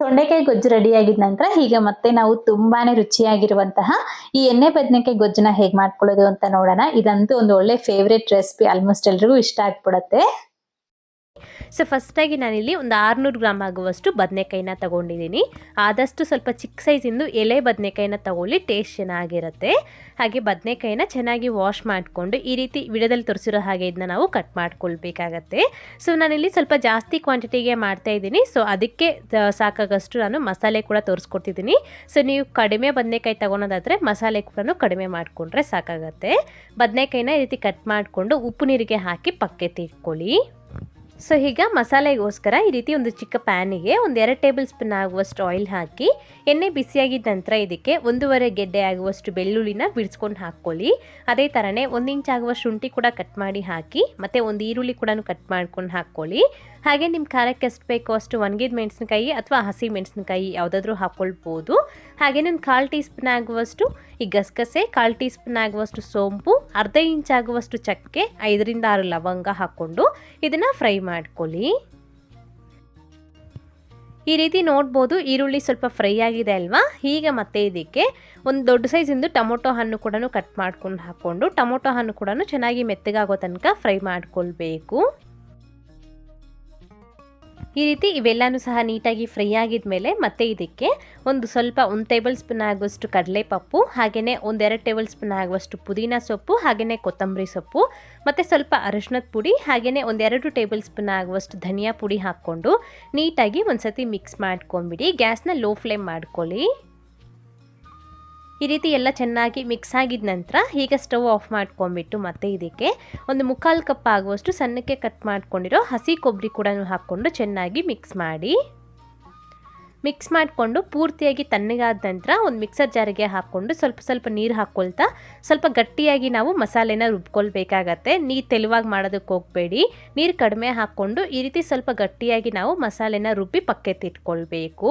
ತೊಂಡೆಕಾಯಿ ಗೊಜ್ಜು ರೆಡಿ ಆಗಿದ ನಂತರ ಈಗ ಮತ್ತೆ ನಾವು ತುಂಬಾನೇ ರುಚಿಯಾಗಿರುವಂತಹ ಈ ಎಣ್ಣೆ ಬದನೆಕಾಯಿ ಗೊಜ್ಜನ್ನ ಹೇಗ್ ಮಾಡ್ಕೊಳ್ಳೋದು ಅಂತ ನೋಡೋಣ. ಇದಂತೂ ಒಂದು ಒಳ್ಳೆ ಫೇವ್ರೆಟ್ ರೆಸಿಪಿ ಆಲ್ಮೋಸ್ಟ್ ಎಲ್ರಿಗೂ ಇಷ್ಟ ಆಗ್ಬಿಡುತ್ತೆ. ಸೊ ಫಸ್ಟಾಗಿ ನಾನಿಲ್ಲಿ ಒಂದು ಆರುನೂರು ಗ್ರಾಮ್ ಆಗುವಷ್ಟು ಬದನೆಕಾಯಿನ ತಗೊಂಡಿದ್ದೀನಿ. ಆದಷ್ಟು ಸ್ವಲ್ಪ ಚಿಕ್ಕ ಸೈಜಿಂದು ಎಲೆ ಬದನೆಕಾಯಿನ ತಗೊಳ್ಳಿ ಟೇಸ್ಟ್ ಚೆನ್ನಾಗಿರುತ್ತೆ. ಹಾಗೆ ಬದನೆಕಾಯಿನ ಚೆನ್ನಾಗಿ ವಾಶ್ ಮಾಡಿಕೊಂಡು, ಈ ರೀತಿ ವಿಡದಲ್ಲಿ ತೋರಿಸಿರೋ ಹಾಗೆ ಇದನ್ನ ನಾವು ಕಟ್ ಮಾಡ್ಕೊಳ್ಬೇಕಾಗತ್ತೆ. ಸೊ ನಾನಿಲ್ಲಿ ಸ್ವಲ್ಪ ಜಾಸ್ತಿ ಕ್ವಾಂಟಿಟಿಗೆ ಮಾಡ್ತಾ ಇದ್ದೀನಿ. ಸೊ ಅದಕ್ಕೆ ಸಾಕಾಗಷ್ಟು ನಾನು ಮಸಾಲೆ ಕೂಡ ತೋರಿಸ್ಕೊಡ್ತಿದ್ದೀನಿ. ಸೊ ನೀವು ಕಡಿಮೆ ಬದನೆಕಾಯಿ ತಗೊಳೋದಾದರೆ ಮಸಾಲೆ ಕೂಡ ಕಡಿಮೆ ಮಾಡಿಕೊಂಡ್ರೆ ಸಾಕಾಗತ್ತೆ. ಬದನೆಕಾಯಿನ ಈ ರೀತಿ ಕಟ್ ಮಾಡಿಕೊಂಡು ಉಪ್ಪು ನೀರಿಗೆ ಹಾಕಿ ಪಕ್ಕೆ ತಿಟ್ಕೊಳ್ಳಿ ಸೊ ಈಗ ಮಸಾಲೆಗೋಸ್ಕರ ಈ ರೀತಿ ಒಂದು ಚಿಕ್ಕ ಪ್ಯಾನಿಗೆ ಒಂದು ಎರಡು ಟೇಬಲ್ ಸ್ಪೂನ್ ಆಗುವಷ್ಟು ಆಯಿಲ್ ಹಾಕಿ, ಎಣ್ಣೆ ಬಿಸಿಯಾಗಿದ್ದ ನಂತರ ಇದಕ್ಕೆ ಒಂದೂವರೆ ಗೆಡ್ಡೆ ಆಗುವಷ್ಟು ಬೆಳ್ಳುಳ್ಳಿನ ಬಿಡಿಸ್ಕೊಂಡು ಹಾಕ್ಕೊಳ್ಳಿ. ಅದೇ ಥರನೇ ಒಂದು ಇಂಚ್ ಆಗುವ ಶುಂಠಿ ಕೂಡ ಕಟ್ ಮಾಡಿ ಹಾಕಿ, ಮತ್ತು ಒಂದು ಈರುಳ್ಳಿ ಕೂಡ ಕಟ್ ಮಾಡ್ಕೊಂಡು ಹಾಕ್ಕೊಳ್ಳಿ. ಹಾಗೆ ನಿಮ್ಮ ಖಾರಕ್ಕೆ ಎಷ್ಟು ಬೇಕೋ ಅಷ್ಟು ಒಣಗಿದ ಮೆಣಸಿನಕಾಯಿ ಅಥವಾ ಹಸಿ ಮೆಣಸಿನಕಾಯಿ ಯಾವುದಾದ್ರೂ ಹಾಕ್ಕೊಳ್ಬೋದು. ಹಾಗೆ ನಿಮ್ಮ ಕಾಲು ಟೀ ಸ್ಪೂನ್ ಆಗುವಷ್ಟು ಈ ಗಸಗಸೆ, ಕಾಲು ಟೀ ಸ್ಪೂನ್ ಆಗುವಷ್ಟು ಸೋಂಪು, ಅರ್ಧ ಇಂಚ್ ಆಗುವಷ್ಟು ಚಕ್ಕೆ, ಐದರಿಂದ ಆರು ಲವಂಗ ಹಾಕ್ಕೊಂಡು ಇದನ್ನು ಫ್ರೈ ಮಾಡ್ಕೊಳ್ಳಿ. ಈ ರೀತಿ ನೋಡ್ಬೋದು, ಈರುಳ್ಳಿ ಸ್ವಲ್ಪ ಫ್ರೈ ಆಗಿದೆ ಅಲ್ವಾ? ಈಗ ಮತ್ತೆ ಇದಕ್ಕೆ ಒಂದು ದೊಡ್ಡ ಸೈಜಿಂದು ಟೊಮೊಟೊ ಹಣ್ಣು ಕೂಡ ಕಟ್ ಮಾಡ್ಕೊಂಡು ಹಾಕ್ಕೊಂಡು, ಟೊಮೊಟೊ ಹಣ್ಣು ಕೂಡ ಚೆನ್ನಾಗಿ ಮೆತ್ತಗಾಗೋ ತನಕ ಫ್ರೈ ಮಾಡ್ಕೊಳ್ಬೇಕು. ಈ ರೀತಿ ಇವೆಲ್ಲನೂ ಸಹ ನೀಟಾಗಿ ಫ್ರೈ ಆಗಿದ್ಮೇಲೆ ಮತ್ತೆ ಇದಕ್ಕೆ ಒಂದು ಸ್ವಲ್ಪ ಒಂದು ಟೇಬಲ್ ಸ್ಪೂನ್ ಆಗುವಷ್ಟು ಕಡಲೆಪಪ್ಪು, ಹಾಗೆಯೇ ಒಂದೆರಡು ಟೇಬಲ್ ಸ್ಪೂನ್ ಆಗುವಷ್ಟು ಪುದೀನ ಸೊಪ್ಪು, ಹಾಗೆಯೇ ಕೊತ್ತಂಬರಿ ಸೊಪ್ಪು, ಮತ್ತು ಸ್ವಲ್ಪ ಅರಶಿನದ ಪುಡಿ, ಹಾಗೆಯೇ ಒಂದೆರಡು ಟೇಬಲ್ ಸ್ಪೂನ್ ಆಗುವಷ್ಟು ಧನಿಯಾ ಪುಡಿ ಹಾಕ್ಕೊಂಡು ನೀಟಾಗಿ ಒಂದ್ಸತಿ ಮಿಕ್ಸ್ ಮಾಡ್ಕೊಂಬಿಡಿ. ಗ್ಯಾಸ್ನ ಲೋ ಫ್ಲೇಮ್ ಮಾಡ್ಕೊಳ್ಳಿ. ಈ ರೀತಿ ಎಲ್ಲ ಚೆನ್ನಾಗಿ ಮಿಕ್ಸ್ ಆಗಿದ ನಂತರ ಈಗ ಸ್ಟವ್ ಆಫ್ ಮಾಡ್ಕೊಂಬಿಟ್ಟು ಮತ್ತೆ ಇದಕ್ಕೆ ಒಂದು ಮುಕ್ಕಾಲು ಕಪ್ ಆಗುವಷ್ಟು ಸಣ್ಣಕ್ಕೆ ಕಟ್ ಮಾಡ್ಕೊಂಡಿರೋ ಹಸಿ ಕೊಬ್ಬರಿ ಕೂಡ ಹಾಕ್ಕೊಂಡು ಚೆನ್ನಾಗಿ ಮಿಕ್ಸ್ ಮಾಡಿ. ಮಿಕ್ಸ್ ಮಾಡಿಕೊಂಡು ಪೂರ್ತಿಯಾಗಿ ತಣ್ಣಗಾದ ನಂತರ ಒಂದು ಮಿಕ್ಸರ್ ಜಾರಿಗೆ ಹಾಕ್ಕೊಂಡು ಸ್ವಲ್ಪ ಸ್ವಲ್ಪ ನೀರು ಹಾಕ್ಕೊಳ್ತಾ ಸ್ವಲ್ಪ ಗಟ್ಟಿಯಾಗಿ ನಾವು ಮಸಾಲೆನ ರುಬ್ಕೊಳ್ಬೇಕಾಗತ್ತೆ. ನೀರು ತೆಳುವಾಗಿ ಮಾಡೋದಕ್ಕೆ ಹೋಗಬೇಡಿ. ನೀರು ಕಡಿಮೆ ಹಾಕ್ಕೊಂಡು ಈ ರೀತಿ ಸ್ವಲ್ಪ ಗಟ್ಟಿಯಾಗಿ ನಾವು ಮಸಾಲೆನ ರುಬ್ಬಿ ಪಕ್ಕೆತ್ತಿಟ್ಕೊಳ್ಬೇಕು.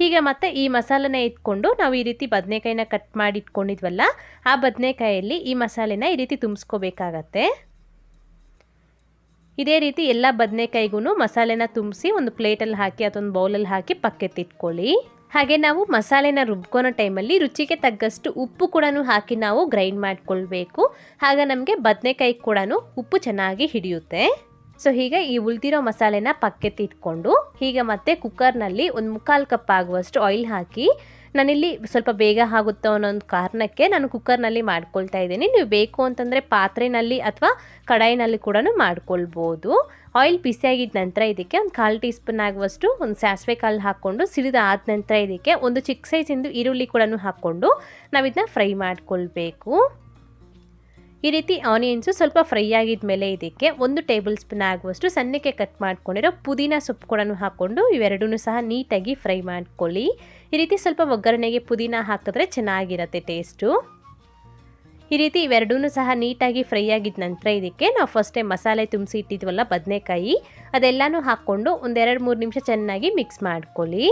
ಹೀಗೆ ಮತ್ತೆ ಈ ಮಸಾಲೆನ ಇಟ್ಕೊಂಡು ನಾವು ಈ ರೀತಿ ಬದನೆಕಾಯಿನ ಕಟ್ ಮಾಡಿ ಇಟ್ಕೊಂಡಿದ್ವಲ್ಲ ಆ ಬದನೆಕಾಯಲ್ಲಿ ಈ ಮಸಾಲೆನ ಈ ರೀತಿ ತುಂಬಿಸ್ಕೋಬೇಕಾಗತ್ತೆ. ಇದೇ ರೀತಿ ಎಲ್ಲ ಬದನೆಕಾಯಿಗೂ ಮಸಾಲೆನ ತುಂಬಿಸಿ ಒಂದು ಪ್ಲೇಟಲ್ಲಿ ಹಾಕಿ ಅದೊಂದು ಬೌಲಲ್ಲಿ ಹಾಕಿ ಪಕ್ಕೆತ್ತಿಟ್ಕೊಳ್ಳಿ. ಹಾಗೆ ನಾವು ಮಸಾಲೆನ ರುಬ್ಕೊಳೋ ಟೈಮಲ್ಲಿ ರುಚಿಗೆ ತಗ್ಗಷ್ಟು ಉಪ್ಪು ಕೂಡ ಹಾಕಿ ನಾವು ಗ್ರೈಂಡ್ ಮಾಡಿಕೊಳ್ಬೇಕು. ಆಗ ನಮಗೆ ಬದನೆಕಾಯಿ ಕೂಡ ಉಪ್ಪು ಚೆನ್ನಾಗಿ ಹಿಡಿಯುತ್ತೆ. ಸೊ ಹೀಗೆ ಈ ಉಳಿದಿರೋ ಮಸಾಲೆನ ಪಕ್ಕೆತ್ತಿಟ್ಕೊಂಡು, ಹೀಗೆ ಮತ್ತೆ ಕುಕ್ಕರ್ನಲ್ಲಿ ಒಂದು ಮುಕ್ಕಾಲು ಕಪ್ ಆಗುವಷ್ಟು ಆಯಿಲ್ ಹಾಕಿ, ನಾನಿಲ್ಲಿ ಸ್ವಲ್ಪ ಬೇಗ ಆಗುತ್ತೋ ಅನ್ನೋ ಒಂದು ಕಾರಣಕ್ಕೆ ನಾನು ಕುಕ್ಕರ್ನಲ್ಲಿ ಮಾಡ್ಕೊಳ್ತಾ ಇದ್ದೀನಿ. ನೀವು ಬೇಕು ಅಂತಂದರೆ ಪಾತ್ರೆನಲ್ಲಿ ಅಥವಾ ಕಡಾಯಿನಲ್ಲಿ ಕೂಡ ಮಾಡ್ಕೊಳ್ಬೋದು. ಆಯಿಲ್ ಬಿಸಿಯಾಗಿದ್ದ ನಂತರ ಇದಕ್ಕೆ ಒಂದು ಕಾಲು ಟೀ ಸ್ಪೂನ್ ಆಗುವಷ್ಟು ಒಂದು ಸಾಸಿವೆ ಕಾಳು ಹಾಕ್ಕೊಂಡು, ಸಿಡಿದ ಆದ ನಂತರ ಇದಕ್ಕೆ ಒಂದು ಚಿಕ್ಕ ಸೈಜಿಂದು ಈರುಳ್ಳಿ ಕೂಡ ಹಾಕ್ಕೊಂಡು ನಾವು ಇದನ್ನ ಫ್ರೈ ಮಾಡ್ಕೊಳ್ಬೇಕು. ಈ ರೀತಿ ಆನಿಯನ್ಸು ಸ್ವಲ್ಪ ಫ್ರೈ ಆಗಿದ ಮೇಲೆ ಇದಕ್ಕೆ ಒಂದು ಟೇಬಲ್ ಸ್ಪೂನ್ ಆಗುವಷ್ಟು ಸಣ್ಣಕ್ಕೆ ಕಟ್ ಮಾಡ್ಕೊಂಡಿರೋ ಪುದೀನ ಸೊಪ್ಪು ಕೂಡ ಹಾಕ್ಕೊಂಡು ಇವೆರಡೂ ಸಹ ನೀಟಾಗಿ ಫ್ರೈ ಮಾಡ್ಕೊಳ್ಳಿ. ಈ ರೀತಿ ಸ್ವಲ್ಪ ಒಗ್ಗರಣೆಗೆ ಪುದೀನ ಹಾಕಿದ್ರೆ ಚೆನ್ನಾಗಿರುತ್ತೆ ಟೇಸ್ಟು. ಈ ರೀತಿ ಇವೆರಡೂ ಸಹ ನೀಟಾಗಿ ಫ್ರೈ ಆಗಿದ ನಂತರ ಇದಕ್ಕೆ ನಾವು ಫಸ್ಟೇ ಮಸಾಲೆ ತುಂಬಿಸಿ ಇಟ್ಟಿದ್ವಲ್ಲ ಬದನೆಕಾಯಿ, ಅದೆಲ್ಲನೂ ಹಾಕ್ಕೊಂಡು ಒಂದೆರಡು ಮೂರು ನಿಮಿಷ ಚೆನ್ನಾಗಿ ಮಿಕ್ಸ್ ಮಾಡ್ಕೊಳ್ಳಿ.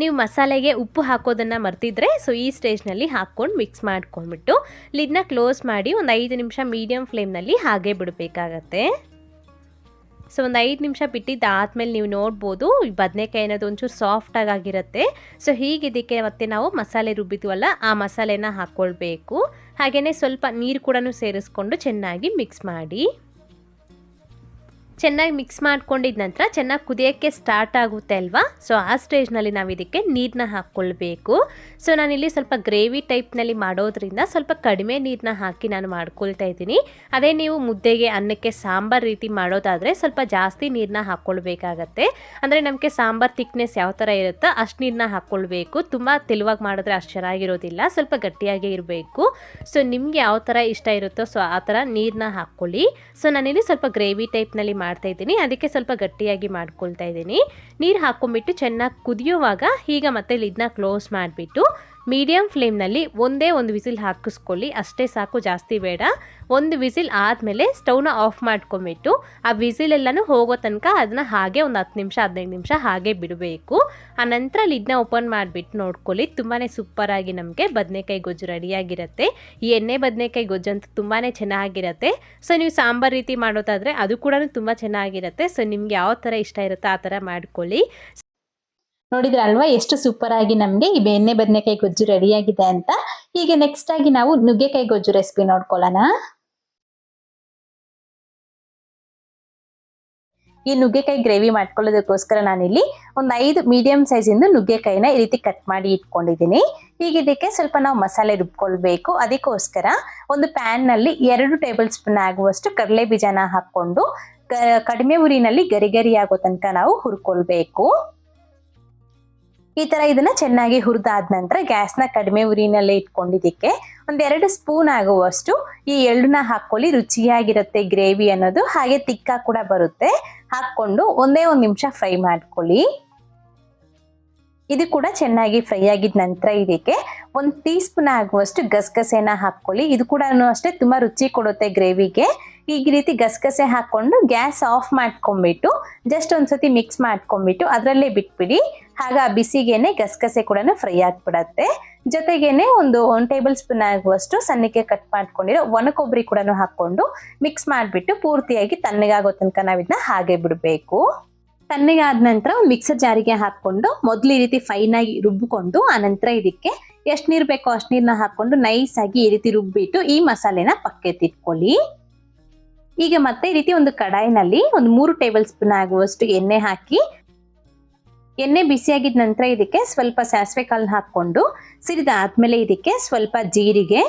ನೀವು ಮಸಾಲೆಗೆ ಉಪ್ಪು ಹಾಕೋದನ್ನು ಮರ್ತಿದ್ರೆ ಸೊ ಈ ಸ್ಟೇಜ್ನಲ್ಲಿ ಹಾಕ್ಕೊಂಡು ಮಿಕ್ಸ್ ಮಾಡ್ಕೊಂಡ್ಬಿಟ್ಟು ಲಿಡ್ನ ಕ್ಲೋಸ್ ಮಾಡಿ ಒಂದು ಐದು ನಿಮಿಷ ಮೀಡಿಯಮ್ ಫ್ಲೇಮ್ನಲ್ಲಿ ಹಾಗೆ ಬಿಡಬೇಕಾಗತ್ತೆ. ಸೊ ಒಂದು ಐದು ನಿಮಿಷ ಬಿಟ್ಟಿದ್ದಾದಮೇಲೆ ನೀವು ನೋಡ್ಬೋದು ಬದನೆಕಾಯಿ ಅನ್ನೋದು ಒಂಚೂರು ಸಾಫ್ಟಾಗಿ ಆಗಿರುತ್ತೆ ಸೊ ಹೀಗೆ ಮತ್ತೆ ನಾವು ಮಸಾಲೆ ರುಬ್ಬಿದ್ವಲ್ಲ, ಆ ಮಸಾಲೆನ ಹಾಕ್ಕೊಳ್ಬೇಕು ಹಾಗೆಯೇ ಸ್ವಲ್ಪ ನೀರು ಕೂಡ ಸೇರಿಸ್ಕೊಂಡು ಚೆನ್ನಾಗಿ ಮಿಕ್ಸ್ ಮಾಡಿ. ಚೆನ್ನಾಗಿ ಮಿಕ್ಸ್ ಮಾಡ್ಕೊಂಡಿದ ನಂತರ ಚೆನ್ನಾಗಿ ಕುದಿಯೋಕ್ಕೆ ಸ್ಟಾರ್ಟ್ ಆಗುತ್ತೆ ಅಲ್ವಾ? ಸೊ ಆ ಸ್ಟೇಜ್ನಲ್ಲಿ ನಾವು ಇದಕ್ಕೆ ನೀರನ್ನ ಹಾಕ್ಕೊಳ್ಬೇಕು ಸೊ ನಾನಿಲ್ಲಿ ಸ್ವಲ್ಪ ಗ್ರೇವಿ ಟೈಪ್ನಲ್ಲಿ ಮಾಡೋದ್ರಿಂದ ಸ್ವಲ್ಪ ಕಡಿಮೆ ನೀರನ್ನ ಹಾಕಿ ನಾನು ಮಾಡ್ಕೊಳ್ತಾ ಇದ್ದೀನಿ. ಅದೇ ನೀವು ಮುದ್ದೆಗೆ, ಅನ್ನಕ್ಕೆ ಸಾಂಬಾರ್ ರೀತಿ ಮಾಡೋದಾದರೆ ಸ್ವಲ್ಪ ಜಾಸ್ತಿ ನೀರನ್ನ ಹಾಕ್ಕೊಳ್ಬೇಕಾಗತ್ತೆ ಅಂದರೆ ನಮಗೆ ಸಾಂಬಾರ್ ತಿಕ್ನೆಸ್ ಯಾವ ಥರ ಇರುತ್ತೋ ಅಷ್ಟು ನೀರನ್ನ ಹಾಕ್ಕೊಳ್ಬೇಕು ತುಂಬ ತೆಳುವಾಗಿ ಮಾಡಿದ್ರೆ ಅಷ್ಟು ಚೆನ್ನಾಗಿರೋದಿಲ್ಲ. ಸ್ವಲ್ಪ ಗಟ್ಟಿಯಾಗೇ ಇರಬೇಕು. ಸೊ ನಿಮಗೆ ಯಾವ ಥರ ಇಷ್ಟ ಇರುತ್ತೋ ಸೊ ಆ ಥರ ನೀರನ್ನ ಹಾಕ್ಕೊಳ್ಳಿ ಸೊ ನಾನಿಲ್ಲಿ ಸ್ವಲ್ಪ ಗ್ರೇವಿ ಟೈಪ್ನಲ್ಲಿ ಮಾಡ್ತಾ ಇದ್ದೀನಿ. ಅದಕ್ಕೆ ಸ್ವಲ್ಪ ಗಟ್ಟಿಯಾಗಿ ಮಾಡ್ಕೊಳ್ತಾ ಇದ್ದೀನಿ. ನೀರು ಹಾಕ್ಕೊಂಬಿಟ್ಟು ಚೆನ್ನಾಗಿ ಕುದಿಯುವಾಗ ಈಗ ಮತ್ತೆ ಲಿಡ್ನ ಕ್ಲೋಸ್ ಮಾಡಿಬಿಟ್ಟು ಮೀಡಿಯಮ್ ಫ್ಲೇಮ್ನಲ್ಲಿ ಒಂದೇ ಒಂದು ವಿಸಿಲ್ ಹಾಕಿಸ್ಕೊಳ್ಳಿ. ಅಷ್ಟೇ ಸಾಕು, ಜಾಸ್ತಿ ಬೇಡ. ಒಂದು ವಿಸಿಲ್ ಆದಮೇಲೆ ಸ್ಟವ್ನ ಆಫ್ ಮಾಡ್ಕೊಂಬಿಟ್ಟು ಆ ವಿಸಿಲೆಲ್ಲನೂ ಹೋಗೋ ತನಕ ಅದನ್ನು ಹಾಗೆ ಒಂದು ಹತ್ತು ನಿಮಿಷ, ಹದಿನೈದು ನಿಮಿಷ ಹಾಗೆ ಬಿಡಬೇಕು. ಆ ನಂತರ ಲಿಡ್ನ ಓಪನ್ ಮಾಡಿಬಿಟ್ಟು ನೋಡ್ಕೊಳ್ಳಿ. ತುಂಬಾ ಸೂಪರಾಗಿ ನಮಗೆ ಬದನೆಕಾಯಿ ಗೊಜ್ಜು ರೆಡಿಯಾಗಿರುತ್ತೆ. ಈ ಎಣ್ಣೆ ಬದನೆಕಾಯಿ ಗೊಜ್ಜು ಅಂತೂ ತುಂಬಾ ಚೆನ್ನಾಗಿರುತ್ತೆ. ಸೊ, ನೀವು ಸಾಂಬಾರ್ ರೀತಿ ಮಾಡೋದಾದರೆ ಅದು ಕೂಡ ತುಂಬ ಚೆನ್ನಾಗಿರುತ್ತೆ. ಸೊ, ನಿಮ್ಗೆ ಯಾವ ಥರ ಇಷ್ಟ ಇರುತ್ತೋ ಆ ಥರ ಮಾಡ್ಕೊಳ್ಳಿ. ನೋಡಿದ್ರಲ್ವಾ, ಎಷ್ಟು ಸೂಪರ್ ಆಗಿ ನಮ್ಗೆ ಈ ಬೆಣ್ಣೆ ಬದನೆಕಾಯಿ ಗೊಜ್ಜು ರೆಡಿ ಆಗಿದೆ ಅಂತ. ಹೀಗೆ ನೆಕ್ಸ್ಟ್ ಆಗಿ ನಾವು ನುಗ್ಗೆಕಾಯಿ ಗೊಜ್ಜು ರೆಸಿಪಿ ನೋಡ್ಕೊಳ್ಳೋಣ. ಈ ನುಗ್ಗೆಕಾಯಿ ಗ್ರೇವಿ ಮಾಡ್ಕೊಳ್ಳೋದಕ್ಕೋಸ್ಕರ ನಾನಿಲ್ಲಿ ಒಂದು ಐದು ಮೀಡಿಯಂ ಸೈಜಿಂದು ನುಗ್ಗೆಕಾಯಿನ ಈ ರೀತಿ ಕಟ್ ಮಾಡಿ ಇಟ್ಕೊಂಡಿದ್ದೀನಿ. ಈಗ ಇದಕ್ಕೆ ಸ್ವಲ್ಪ ನಾವು ಮಸಾಲೆ ರುಬ್ಕೊಳ್ಬೇಕು. ಅದಕ್ಕೋಸ್ಕರ ಒಂದು ಪ್ಯಾನ್ನಲ್ಲಿ ಎರಡು ಟೇಬಲ್ ಸ್ಪೂನ್ ಆಗುವಷ್ಟು ಕಡಲೆ ಬೀಜನ ಹಾಕ್ಕೊಂಡು ಕಡಿಮೆ ಉರಿನಲ್ಲಿ ಗರಿ ಗರಿ ಆಗೋ ತನಕ ನಾವು ಹುರ್ಕೊಳ್ಬೇಕು. ಈ ತರ ಇದನ್ನ ಚೆನ್ನಾಗಿ ಹುರಿದಾದ ನಂತರ ಗ್ಯಾಸ್ನ ಕಡಿಮೆ ಉರಿನಲ್ಲೇ ಇಟ್ಕೊಂಡಿದ್ದಕ್ಕೆ ಒಂದೆರಡು ಸ್ಪೂನ್ ಆಗುವಷ್ಟು ಈ ಎಳ್ಳುನ ಹಾಕೊಳ್ಳಿ ರುಚಿಯಾಗಿರುತ್ತೆ ಗ್ರೇವಿ ಅನ್ನೋದು. ಹಾಗೆ ತಿಕ್ಕ ಕೂಡ ಬರುತ್ತೆ. ಹಾಕೊಂಡು ಒಂದೇ ಒಂದು ನಿಮಿಷ ಫ್ರೈ ಮಾಡ್ಕೊಳ್ಳಿ. ಇದು ಕೂಡ ಚೆನ್ನಾಗಿ ಫ್ರೈ ಆಗಿದ ನಂತರ ಇದಕ್ಕೆ ಒಂದು ಟೀ ಸ್ಪೂನ್ ಆಗುವಷ್ಟು ಗಸಗಸೆನ ಹಾಕ್ಕೊಳ್ಳಿ. ಇದು ಕೂಡ ಅಷ್ಟೇ, ತುಂಬಾ ರುಚಿ ಕೊಡುತ್ತೆ ಗ್ರೇವಿಗೆ ಈ ರೀತಿ ಗಸಗಸೆ ಹಾಕೊಂಡು ಗ್ಯಾಸ್ ಆಫ್ ಮಾಡ್ಕೊಂಡ್ಬಿಟ್ಟು ಜಸ್ಟ್ ಒಂದ್ಸತಿ ಮಿಕ್ಸ್ ಮಾಡ್ಕೊಂಡ್ಬಿಟ್ಟು ಅದರಲ್ಲೇ ಬಿಟ್ಬಿಡಿ. ಆಗ ಆ ಬಿಸಿಗೇನೆ ಗಸಗಸೆ ಕೂಡ ಫ್ರೈ ಆಗ್ಬಿಡತ್ತೆ. ಜೊತೆಗೇನೆ ಒಂದು ಒನ್ ಟೇಬಲ್ ಸ್ಪೂನ್ ಆಗುವಷ್ಟು ಸಣ್ಣಕ್ಕೆ ಕಟ್ ಮಾಡ್ಕೊಂಡಿರೋ ಒಣ ಕೊಬ್ಬರಿ ಕೂಡ ಹಾಕೊಂಡು ಮಿಕ್ಸ್ ಮಾಡಿಬಿಟ್ಟು ಪೂರ್ತಿಯಾಗಿ ತಣ್ಣಗಾಗೋ ತನಕ ನಾವು ಇದನ್ನ ಹಾಗೆ ಬಿಡಬೇಕು. ತಣ್ಣಗಾದ ನಂತರ ಮಿಕ್ಸರ್ ಜಾರಿಗೆ ಹಾಕೊಂಡು ಮೊದಲು ಈ ರೀತಿ ಫೈನ್ ಆಗಿ ರುಬ್ಬಿಕೊಂಡು ಆನಂತರ ನಂತರ ಇದಕ್ಕೆ ಎಷ್ಟು ನೀರು ಬೇಕೋ ಅಷ್ಟು ನೀರನ್ನ ಹಾಕ್ಕೊಂಡು ನೈಸ್ ಆಗಿ ಈ ರೀತಿ ರುಬ್ಬಿಟ್ಟು ಈ ಮಸಾಲೆನ ಪಕ್ಕೆತ್ತಿಟ್ಕೊಳ್ಳಿ ಈಗ ಮತ್ತೆ ರೀತಿ ಒಂದು ಕಡಾಯಿನಲ್ಲಿ ಒಂದು ಮೂರು ಟೇಬಲ್ ಸ್ಪೂನ್ ಆಗುವಷ್ಟು ಎಣ್ಣೆ ಹಾಕಿ, ಎಣ್ಣೆ ಬಿಸಿಯಾಗಿದ ನಂತರ ಇದಕ್ಕೆ ಸ್ವಲ್ಪ ಸಾಸಿವೆ ಕಾಳನ್ನ ಹಾಕ್ಕೊಂಡು ಸಿರಿದಾದ್ಮೇಲೆ ಇದಕ್ಕೆ ಸ್ವಲ್ಪ ಜೀರಿಗೆ,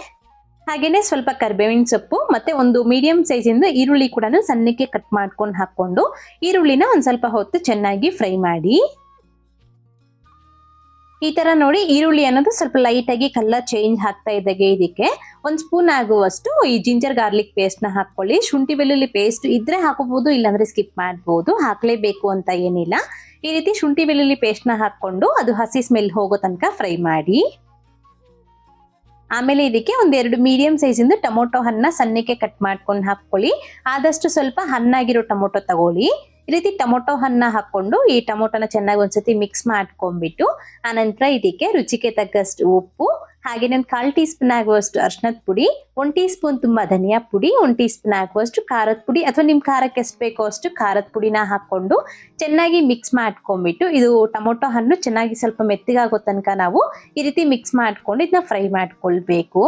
ಹಾಗೇನೆ ಸ್ವಲ್ಪ ಕರ್ಬೇವಿನ ಸೊಪ್ಪು ಮತ್ತೆ ಒಂದು ಮೀಡಿಯಂ ಸೈಜಿಂದ ಈರುಳ್ಳಿ ಕೂಡ ಸಣ್ಣಕ್ಕೆ ಕಟ್ ಮಾಡ್ಕೊಂಡು ಹಾಕ್ಕೊಂಡು, ಈರುಳ್ಳಿನ ಒಂದು ಸ್ವಲ್ಪ ಹೊತ್ತು ಚೆನ್ನಾಗಿ ಫ್ರೈ ಮಾಡಿ. ಈ ತರ ನೋಡಿ ಈರುಳ್ಳಿ ಅನ್ನೋದು ಸ್ವಲ್ಪ ಲೈಟ್ ಆಗಿ ಕಲರ್ ಚೇಂಜ್ ಆಗ್ತಾ ಇದ್ದಾಗೆ ಇದಕ್ಕೆ ಒಂದ್ ಸ್ಪೂನ್ ಆಗುವಷ್ಟು ಈ ಜಿಂಜರ್ ಗಾರ್ಲಿಕ್ ಪೇಸ್ಟ್ನ ಹಾಕೊಳ್ಳಿ ಶುಂಠಿ ಬೆಳ್ಳುಳ್ಳಿ ಪೇಸ್ಟ್ ಇದ್ರೆ ಹಾಕೋಬಹುದು, ಇಲ್ಲಾಂದ್ರೆ ಸ್ಕಿಪ್ ಮಾಡ್ಬೋದು. ಹಾಕ್ಲೇಬೇಕು ಅಂತ ಏನಿಲ್ಲ. ಈ ರೀತಿ ಶುಂಠಿ ಬೆಳ್ಳುಳ್ಳಿ ಪೇಸ್ಟ್ನ ಹಾಕೊಂಡು ಅದು ಹಸಿ ಸ್ಮೆಲ್ ಹೋಗೋ ತನಕ ಫ್ರೈ ಮಾಡಿ. ಆಮೇಲೆ ಇದಕ್ಕೆ ಒಂದೆರಡು ಮೀಡಿಯಂ ಸೈಜಿಂದು ಟೊಮೊಟೊ ಹಣ್ಣ ಸಣ್ಣಕ್ಕೆ ಕಟ್ ಮಾಡ್ಕೊಂಡು ಹಾಕೊಳ್ಳಿ ಆದಷ್ಟು ಸ್ವಲ್ಪ ಹಣ್ಣಾಗಿರೋ ಟೊಮೊಟೊ ತಗೊಳ್ಳಿ. ಈ ರೀತಿ ಟೊಮೊಟೊ ಹಣ್ಣ ಹಾಕೊಂಡು ಈ ಟೊಮೊಟೊನ ಚೆನ್ನಾಗಿ ಒಂದ್ಸತಿ ಮಿಕ್ಸ್ ಮಾಡ್ಕೊಂಡ್ಬಿಟ್ಟು ಆನಂತರ ಇದಕ್ಕೆ ರುಚಿಗೆ ತಕ್ಕಷ್ಟು ಉಪ್ಪು, ಹಾಗೆ ಒಂದು ಕಾಲ್ ಟೀ ಸ್ಪೂನ್ ಆಗುವಷ್ಟು ಅರ್ಶನದ ಪುಡಿ ಒನ್ ಟೀ ಸ್ಪೂನ್ ತುಂಬ ಧನಿಯಾ ಪುಡಿ ಒನ್ ಟೀ ಸ್ಪೂನ್ ಆಗುವಷ್ಟು ಖಾರದ ಪುಡಿ, ಅಥವಾ ನಿಮ್ಮ ಖಾರಕ್ಕೆ ಎಷ್ಟು ಬೇಕೋ ಅಷ್ಟು ಖಾರದ ಪುಡಿನ ಹಾಕೊಂಡು ಚೆನ್ನಾಗಿ ಮಿಕ್ಸ್ ಮಾಡ್ಕೊಂಡ್ಬಿಟ್ಟು, ಇದು ಟೊಮೊಟೊ ಹಣ್ಣು ಚೆನ್ನಾಗಿ ಸ್ವಲ್ಪ ಮೆತ್ತಗಾಗೋ ತನಕ ನಾವು ಈ ರೀತಿ ಮಿಕ್ಸ್ ಮಾಡ್ಕೊಂಡು ಇದನ್ನ ಫ್ರೈ ಮಾಡ್ಕೊಳ್ಬೇಕು.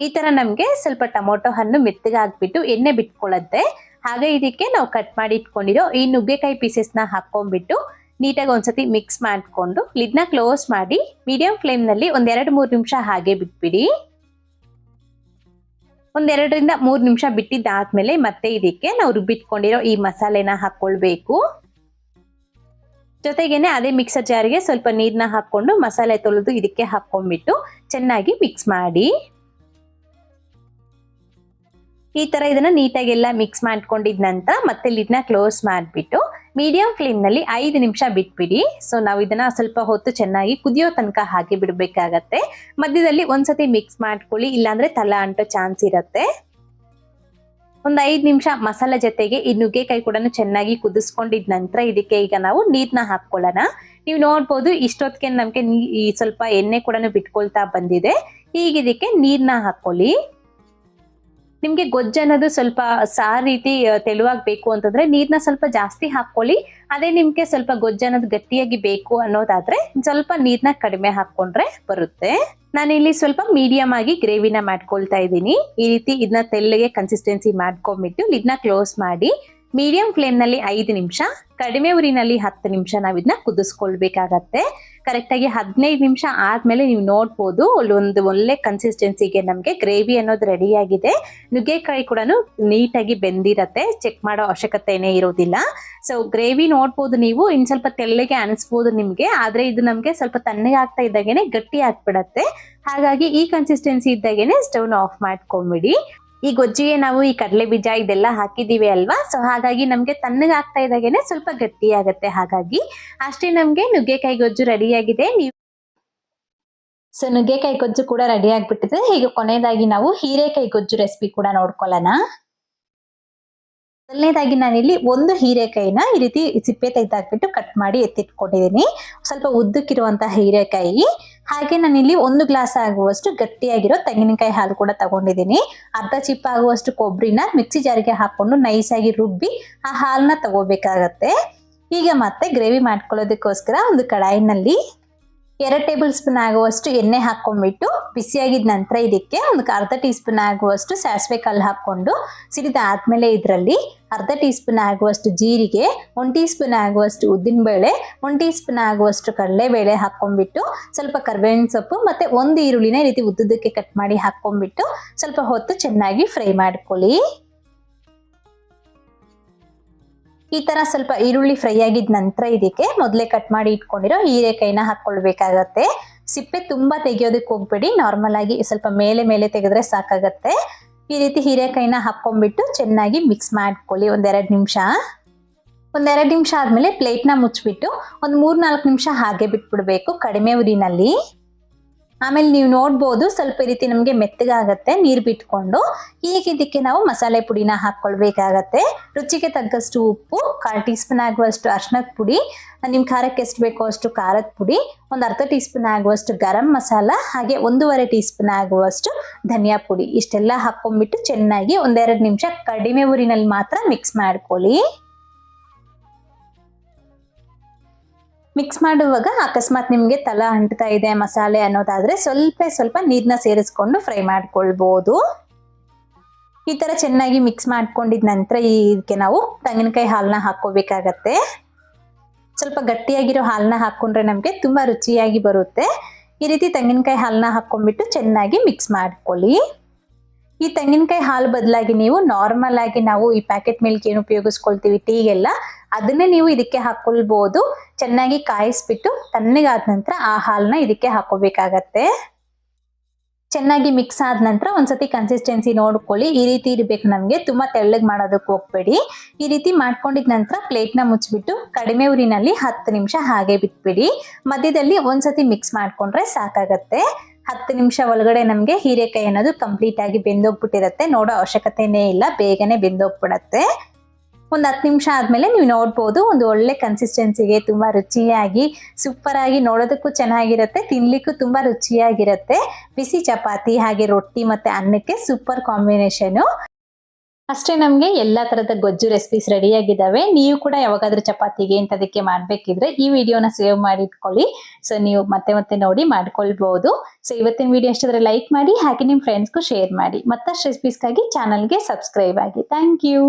ಈ ತರ ನಮಗೆ ಸ್ವಲ್ಪ ಟೊಮೊಟೊ ಹಣ್ಣು ಮೆತ್ತಗಾಗ್ಬಿಟ್ಟು ಎಣ್ಣೆ ಬಿಟ್ಕೊಳ್ಳುತ್ತೆ ಹಾಗೆ ಇದಕ್ಕೆ ನಾವು ಕಟ್ ಮಾಡಿ ಇಟ್ಕೊಂಡಿರೋ ಈ ನುಗ್ಗೆಕಾಯಿ ಪೀಸಸ್ ಹಾಕ್ಕೊಂಡ್ಬಿಟ್ಟು ನೀಟಾಗಿ ಒಂದ್ಸತಿ ಮಿಕ್ಸ್ ಮಾಡಿಕೊಂಡು ಲಿಡ್ನ ಕ್ಲೋಸ್ ಮಾಡಿ ಮೀಡಿಯಂ ಫ್ಲೇಮ್ನಲ್ಲಿ ಒಂದೆರಡು ಮೂರು ನಿಮಿಷ ಹಾಗೆ ಬಿಟ್ಬಿಡಿ. ಒಂದೆರಡರಿಂದ ಮೂರು ನಿಮಿಷ ಬಿಟ್ಟಿದ್ದಾದ್ಮೇಲೆ ಮತ್ತೆ ಇದಕ್ಕೆ ನಾವು ರುಬ್ಬಿಟ್ಕೊಂಡಿರೋ ಈ ಮಸಾಲೆನ ಹಾಕ್ಕೊಳ್ಬೇಕು. ಜೊತೆಗೇನೆ ಅದೇ ಮಿಕ್ಸರ್ ಜಾರಿಗೆ ಸ್ವಲ್ಪ ನೀರನ್ನ ಹಾಕೊಂಡು ಮಸಾಲೆ ತೊಳೆದು ಇದಕ್ಕೆ ಹಾಕ್ಕೊಂಡ್ಬಿಟ್ಟು ಚೆನ್ನಾಗಿ ಮಿಕ್ಸ್ ಮಾಡಿ. ಈ ತರ ಇದನ್ನ ನೀಟಾಗಿ ಎಲ್ಲ ಮಿಕ್ಸ್ ಮಾಡ್ಕೊಂಡಿದ ನಂತರ ಮತ್ತೆ ಲಿಡ್ನ ಕ್ಲೋಸ್ ಮಾಡಿಬಿಟ್ಟು ಮೀಡಿಯಂ ಫ್ಲೇಮ್ನಲ್ಲಿ ಐದು ನಿಮಿಷ ಬಿಟ್ಬಿಡಿ. ಸೊ ನಾವು ಇದನ್ನ ಸ್ವಲ್ಪ ಹೊತ್ತು ಚೆನ್ನಾಗಿ ಕುದಿಯೋ ತನಕ ಹಾಕಿ ಬಿಡಬೇಕಾಗತ್ತೆ. ಮಧ್ಯದಲ್ಲಿ ಒಂದ್ಸತಿ ಮಿಕ್ಸ್ ಮಾಡ್ಕೊಳ್ಳಿ, ಇಲ್ಲಾಂದ್ರೆ ತಲ ಅಂಟೋ ಚಾನ್ಸ್ ಇರತ್ತೆ. ಒಂದ್ ಐದು ನಿಮಿಷ ಮಸಾಲ ಜೊತೆಗೆ ಈ ನುಗ್ಗೆಕಾಯಿ ಕೂಡ ಚೆನ್ನಾಗಿ ಕುದಿಸ್ಕೊಂಡಿದ ನಂತರ ಇದಕ್ಕೆ ಈಗ ನಾವು ನೀರ್ನ ಹಾಕೊಳ್ಳೋಣ ನೀವು ನೋಡ್ಬೋದು ಇಷ್ಟೊತ್ತಿಗೆ ನಮ್ಗೆ ಈ ಸ್ವಲ್ಪ ಎಣ್ಣೆ ಕೂಡ ಬಿಟ್ಕೊಳ್ತಾ ಬಂದಿದೆ. ಈಗ ಇದಕ್ಕೆ ನೀರ್ನ ಹಾಕೊಳ್ಳಿ ನಿಮ್ಗೆ ಗೊಜ್ಜು ಅನ್ನೋದು ಸ್ವಲ್ಪ ಸಾರ್ ರೀತಿ ತೆಳುವಾಗಬೇಕು ಅಂತಂದ್ರೆ ನೀರ್ನ ಸ್ವಲ್ಪ ಜಾಸ್ತಿ ಹಾಕೊಳ್ಳಿ ಅದೇ ನಿಮ್ಗೆ ಸ್ವಲ್ಪ ಗೊಜ್ಜು ಅನ್ನೋದು ಗಟ್ಟಿಯಾಗಿ ಬೇಕು ಅನ್ನೋದಾದ್ರೆ ಸ್ವಲ್ಪ ನೀರ್ನ ಕಡಿಮೆ ಹಾಕೊಂಡ್ರೆ ಬರುತ್ತೆ. ನಾನಿಲ್ಲಿ ಸ್ವಲ್ಪ ಮೀಡಿಯಂ ಆಗಿ ಗ್ರೇವಿನ ಮಾಡ್ಕೊಳ್ತಾ ಇದ್ದೀನಿ. ಈ ರೀತಿ ಇದನ್ನ ತೆಳ್ಳಗೆ ಕನ್ಸಿಸ್ಟೆನ್ಸಿ ಮಾಡ್ಕೊಂಡ್ಬಿಟ್ಟು ಇದನ್ನ ಕ್ಲೋಸ್ ಮಾಡಿ ಮೀಡಿಯಂ ಫ್ಲೇಮ್ನಲ್ಲಿ ಐದು ನಿಮಿಷ, ಕಡಿಮೆ ಉರಿನಲ್ಲಿ ಹತ್ತು ನಿಮಿಷ ನಾವು ಇದನ್ನ ಕುದಿಸ್ಕೊಳ್ಬೇಕಾಗತ್ತೆ. ಕರೆಕ್ಟ್ ಆಗಿ ಹದಿನೈದು ನಿಮಿಷ ಆದ್ಮೇಲೆ ನೀವು ನೋಡ್ಬೋದು ಒಂದು ಒಳ್ಳೆ ಕನ್ಸಿಸ್ಟೆನ್ಸಿಗೆ ನಮಗೆ ಗ್ರೇವಿ ಅನ್ನೋದು ರೆಡಿ ಆಗಿದೆ. ನುಗ್ಗೆಕಾಯಿ ಕೂಡ ನೀಟಾಗಿ ಬೆಂದಿರತ್ತೆ ಚೆಕ್ ಮಾಡೋ ಅವಶ್ಯಕತೆನೇ ಇರೋದಿಲ್ಲ. ಸೊ ಗ್ರೇವಿ ನೋಡ್ಬೋದು ನೀವು, ಇನ್ ಸ್ವಲ್ಪ ತೆಳ್ಳಗೆ ಅನಿಸ್ಬೋದು ನಿಮ್ಗೆ, ಆದ್ರೆ ಇದು ನಮ್ಗೆ ಸ್ವಲ್ಪ ತಣ್ಣಗೆ ಆಗ್ತಾ ಇದ್ದಾಗೇನೆ ಗಟ್ಟಿ ಆಗ್ಬಿಡತ್ತೆ. ಹಾಗಾಗಿ ಈ ಕನ್ಸಿಸ್ಟೆನ್ಸಿ ಇದ್ದಾಗೇನೆ ಸ್ಟವ್ನ ಆಫ್ ಮಾಡ್ಕೊಂಬಿಡಿ. ಈ ಗೊಜ್ಜಿಗೆ ನಾವು ಈ ಕಡಲೆ ಬೀಜ ಇದೆಲ್ಲ ಹಾಕಿದ್ದೀವಿ ಅಲ್ವಾ? ಸೊ ಹಾಗಾಗಿ ನಮ್ಗೆ ತಣ್ಣಗೆ ಆಗ್ತಾ ಇದ್ದಾಗೇನೆ ಸ್ವಲ್ಪ ಗಟ್ಟಿ ಆಗತ್ತೆ ಹಾಗಾಗಿ ಅಷ್ಟೇ ನಮ್ಗೆ ನುಗ್ಗೆಕಾಯಿ ಗೊಜ್ಜು ರೆಡಿ ಆಗಿದೆ ನೀವು ಸೊ ನುಗ್ಗೆಕಾಯಿ ಗೊಜ್ಜು ಕೂಡ ರೆಡಿ ಆಗಿಬಿಟ್ಟಿದೆ. ಈಗ ಕೊನೆಯದಾಗಿ ನಾವು ಹೀರೆಕಾಯಿ ಗೊಜ್ಜು ರೆಸಿಪಿ ಕೂಡ ನೋಡ್ಕೊಳ್ಳೋಣ. ಮೊದಲನೇದಾಗಿ ನಾನಿಲ್ಲಿ ಒಂದು ಹೀರೆಕಾಯಿನ ಈ ರೀತಿ ಸಿಪ್ಪೆ ತೆಗೆದಾಕ್ಬಿಟ್ಟು ಕಟ್ ಮಾಡಿ ಎತ್ತಿಟ್ಕೊಂಡಿದ್ದೀನಿ. ಸ್ವಲ್ಪ ಉದ್ದಕ್ಕಿರುವಂತಹ ಹೀರೆಕಾಯಿ. ಹಾಗೆ ನಾನಿಲ್ಲಿ ಒಂದು ಗ್ಲಾಸ್ ಆಗುವಷ್ಟು ಗಟ್ಟಿಯಾಗಿರೋ ತೆಂಗಿನಕಾಯಿ ಹಾಲು ಕೂಡ ತಗೊಂಡಿದ್ದೀನಿ. ಅರ್ಧ ಚಿಪ್ಪ ಆಗುವಷ್ಟು ಕೊಬ್ಬರಿನ ಮಿಕ್ಸಿ ಜಾರಿಗೆ ಹಾಕೊಂಡು ನೈಸಾಗಿ ರುಬ್ಬಿ ಆ ಹಾಲನ್ನ ತಗೋಬೇಕಾಗತ್ತೆ. ಈಗ ಮತ್ತೆ ಗ್ರೇವಿ ಮಾಡ್ಕೊಳ್ಳೋದಕ್ಕೋಸ್ಕರ ಒಂದು ಕಡಾಯಿನಲ್ಲಿ ಎರಡು ಟೇಬಲ್ ಸ್ಪೂನ್ ಆಗುವಷ್ಟು ಎಣ್ಣೆ ಹಾಕ್ಕೊಂಡ್ಬಿಟ್ಟು ಬಿಸಿಯಾಗಿದ ನಂತರ ಇದಕ್ಕೆ ಒಂದು ಅರ್ಧ ಟೀ ಸ್ಪೂನ್ ಆಗುವಷ್ಟು ಸಾಸಿವೆ ಕಲ್ಲು ಹಾಕ್ಕೊಂಡು ಸಿಡಿದಾದ್ಮೇಲೆ ಇದರಲ್ಲಿ ಅರ್ಧ ಟೀ ಸ್ಪೂನ್ ಆಗುವಷ್ಟು ಜೀರಿಗೆ, ಒಂದು ಟೀ ಸ್ಪೂನ್ ಆಗುವಷ್ಟು ಉದ್ದಿನಬೇಳೆ, ಒಂದು ಟೀ ಸ್ಪೂನ್ ಆಗುವಷ್ಟು ಕಡಲೆಬೇಳೆ ಹಾಕ್ಕೊಂಡ್ಬಿಟ್ಟು ಸ್ವಲ್ಪ ಕರ್ಬೇವಿನ ಸೊಪ್ಪು ಮತ್ತು ಒಂದು ಈರುಳ್ಳಿನ ರೀತಿ ಉದ್ದುದಕ್ಕೆ ಕಟ್ ಮಾಡಿ ಹಾಕ್ಕೊಂಡ್ಬಿಟ್ಟು ಸ್ವಲ್ಪ ಹೊತ್ತು ಚೆನ್ನಾಗಿ ಫ್ರೈ ಮಾಡ್ಕೊಳ್ಳಿ. ಈ ತರ ಸ್ವಲ್ಪ ಈರುಳ್ಳಿ ಫ್ರೈ ಆಗಿದ ನಂತರ ಇದಕ್ಕೆ ಮೊದಲೇ ಕಟ್ ಮಾಡಿ ಇಟ್ಕೊಂಡಿರೋ ಹೀರೆಕಾಯಿನ ಹಾಕೊಳ್ಬೇಕಾಗತ್ತೆ. ಸಿಪ್ಪೆ ತುಂಬಾ ತೆಗಿಯೋದಕ್ಕೆ ಹೋಗ್ಬೇಡಿ. ನಾರ್ಮಲ್ ಆಗಿ ಸ್ವಲ್ಪ ಮೇಲೆ ಮೇಲೆ ತೆಗೆದ್ರೆ ಸಾಕಾಗತ್ತೆ. ಈ ರೀತಿ ಹೀರೆಕಾಯಿನ ಹಾಕೊಂಡ್ಬಿಟ್ಟು ಚೆನ್ನಾಗಿ ಮಿಕ್ಸ್ ಮಾಡ್ಕೊಳ್ಳಿ ಒಂದೆರಡು ನಿಮಿಷ. ಒಂದೆರಡು ನಿಮಿಷ ಆದಮೇಲೆ ಪ್ಲೇಟ್ನ ಮುಚ್ಚಿಬಿಟ್ಟು ಒಂದು ಮೂರು ನಾಲ್ಕು ನಿಮಿಷ ಹಾಗೆ ಬಿಟ್ಬಿಡ್ಬೇಕು ಕಡಿಮೆ ಉರಿನಲ್ಲಿ. ಆಮೇಲೆ ನೀವು ನೋಡ್ಬೋದು ಸ್ವಲ್ಪ ರೀತಿ ನಮಗೆ ಮೆತ್ತಗಾಗತ್ತೆ ನೀರು ಬಿಟ್ಕೊಂಡು. ಈಗ ಇದಕ್ಕೆ ನಾವು ಮಸಾಲೆ ಪುಡಿನ ಹಾಕ್ಕೊಳ್ಬೇಕಾಗತ್ತೆ ರುಚಿಗೆ ತಕ್ಕಷ್ಟು ಉಪ್ಪು, ಕಾಲು ಟೀ ಸ್ಪೂನ್ ಆಗುವಷ್ಟು ಅರ್ಶಿನದ ಪುಡಿ ನಿಮ್ಮ ಖಾರಕ್ಕೆ ಎಷ್ಟು ಬೇಕೋ ಅಷ್ಟು ಖಾರದ ಪುಡಿ, ಒಂದು ಅರ್ಧ ಟೀ ಸ್ಪೂನ್ ಆಗುವಷ್ಟು ಗರಂ ಮಸಾಲ, ಹಾಗೆ ಒಂದೂವರೆ ಟೀ ಸ್ಪೂನ್ ಆಗುವಷ್ಟು ಧನಿಯಾ ಪುಡಿ. ಇಷ್ಟೆಲ್ಲ ಹಾಕ್ಕೊಂಡ್ಬಿಟ್ಟು ಚೆನ್ನಾಗಿ ಒಂದೆರಡು ನಿಮಿಷ ಕಡಿಮೆ ಊರಿನಲ್ಲಿ ಮಾತ್ರ ಮಿಕ್ಸ್ ಮಾಡ್ಕೊಳ್ಳಿ. ಮಿಕ್ಸ್ ಮಾಡುವಾಗ ಅಕಸ್ಮಾತ್ ನಿಮಗೆ ತಲ ಅಂಟ್ತಾ ಇದೆ ಮಸಾಲೆ ಅನ್ನೋದಾದ್ರೆ ಸ್ವಲ್ಪ ಸ್ವಲ್ಪ ನೀರನ್ನ ಸೇರಿಸ್ಕೊಂಡು ಫ್ರೈ ಮಾಡ್ಕೊಳ್ಬೋದು. ಈ ತರ ಚೆನ್ನಾಗಿ ಮಿಕ್ಸ್ ಮಾಡ್ಕೊಂಡಿದ ನಂತರ ಇದಕ್ಕೆ ನಾವು ತೆಂಗಿನಕಾಯಿ ಹಾಲನ್ನ ಹಾಕೋಬೇಕಾಗತ್ತೆ ಸ್ವಲ್ಪ ಗಟ್ಟಿಯಾಗಿರೋ ಹಾಲನ್ನ ಹಾಕೊಂಡ್ರೆ ನಮಗೆ ತುಂಬಾ ರುಚಿಯಾಗಿ ಬರುತ್ತೆ. ಈ ರೀತಿ ತೆಂಗಿನಕಾಯಿ ಹಾಲನ್ನ ಹಾಕೊಂಡ್ಬಿಟ್ಟು ಚೆನ್ನಾಗಿ ಮಿಕ್ಸ್ ಮಾಡ್ಕೊಳ್ಳಿ. ಈ ತೆಂಗಿನಕಾಯಿ ಹಾಲು ಬದಲಾಗಿ ನೀವು ನಾರ್ಮಲ್ ಆಗಿ ನಾವು ಈ ಪ್ಯಾಕೆಟ್ ಮಿಲ್ಕ್ ಏನು ಉಪಯೋಗಿಸ್ಕೊಳ್ತೀವಿ ಟೀಗೆಲ್ಲ ಅದನ್ನೇ ನೀವು ಇದಕ್ಕೆ ಹಾಕೊಳ್ಬೋದು. ಚೆನ್ನಾಗಿ ಕಾಯಿಸ್ಬಿಟ್ಟು ತಣ್ಣಗಾದ ನಂತರ ಆ ಹಾಲನ್ನ ಇದಕ್ಕೆ ಹಾಕೋಬೇಕಾಗತ್ತೆ. ಚೆನ್ನಾಗಿ ಮಿಕ್ಸ್ ಆದ ನಂತರ ಒಂದ್ಸತಿ ಕನ್ಸಿಸ್ಟೆನ್ಸಿ ನೋಡ್ಕೊಳ್ಳಿ. ಈ ರೀತಿ ಇರಬೇಕು ನಮಗೆ. ತುಂಬಾ ತೆಳ್ಳಗೆ ಮಾಡೋದಕ್ಕೆ ಹೋಗ್ಬೇಡಿ. ಈ ರೀತಿ ಮಾಡ್ಕೊಂಡಿದ ನಂತರ ಪ್ಲೇಟ್ನ ಮುಚ್ಚಿಬಿಟ್ಟು ಕಡಿಮೆ ಊರಿನಲ್ಲಿ ಹತ್ತು ನಿಮಿಷ ಹಾಗೆ ಬಿಟ್ಬಿಡಿ. ಮಧ್ಯದಲ್ಲಿ ಒಂದ್ಸತಿ ಮಿಕ್ಸ್ ಮಾಡ್ಕೊಂಡ್ರೆ ಸಾಕಾಗತ್ತೆ. ಹತ್ತು ನಿಮಿಷ ಒಳಗಡೆ ನಮಗೆ ಹೀರೆಕಾಯಿ ಅನ್ನೋದು ಕಂಪ್ಲೀಟ್ ಆಗಿ ಬೆಂದೋಗ್ಬಿಟ್ಟಿರತ್ತೆ. ನೋಡೋ ಅವಶ್ಯಕತೆನೇ ಇಲ್ಲ, ಬೇಗನೆ ಬೆಂದೋಗ್ಬಿಡತ್ತೆ. ಒಂದು ಹತ್ತು ನಿಮಿಷ ಆದಮೇಲೆ ನೀವು ನೋಡ್ಬೋದು, ಒಂದು ಒಳ್ಳೆ ಕನ್ಸಿಸ್ಟೆನ್ಸಿಗೆ ತುಂಬ ರುಚಿಯಾಗಿ ಸೂಪರ್ ಆಗಿ ನೋಡೋದಕ್ಕೂ ಚೆನ್ನಾಗಿರುತ್ತೆ, ತಿನ್ಲಿಕ್ಕೂ ತುಂಬ ರುಚಿಯಾಗಿರುತ್ತೆ. ಬಿಸಿ ಚಪಾತಿ, ಹಾಗೆ ರೊಟ್ಟಿ ಮತ್ತು ಅನ್ನಕ್ಕೆ ಸೂಪರ್ ಕಾಂಬಿನೇಷನು ಅಷ್ಟೇ ನಮಗೆ ಎಲ್ಲ ಥರದ ಗೊಜ್ಜು ರೆಸಿಪೀಸ್ ರೆಡಿಯಾಗಿದ್ದಾವೆ ನೀವು ಕೂಡ ಯಾವಾಗಾದ್ರೂ ಚಪಾತಿಗೆ ಇಂಥದಕ್ಕೆ ಮಾಡಬೇಕಿದ್ರೆ ಈ ವಿಡಿಯೋನ ಸೇವ್ ಮಾಡಿ ಇಟ್ಕೊಳ್ಳಿ ಸೊ ನೀವು ಮತ್ತೆ ಮತ್ತೆ ನೋಡಿ ಮಾಡ್ಕೊಳ್ಬಹುದು ಸೊ ಇವತ್ತಿನ ವಿಡಿಯೋ ಇಷ್ಟಾದ್ರೆ ಲೈಕ್ ಮಾಡಿ, ಹಾಗೆ ನಿಮ್ಮ ಫ್ರೆಂಡ್ಸ್ಗೂ ಶೇರ್ ಮಾಡಿ. ಮತ್ತಷ್ಟು ರೆಸಿಪೀಸ್ಗಾಗಿ ಚಾನಲ್ಗೆ ಸಬ್ಸ್ಕ್ರೈಬ್ ಆಗಿ. Thank you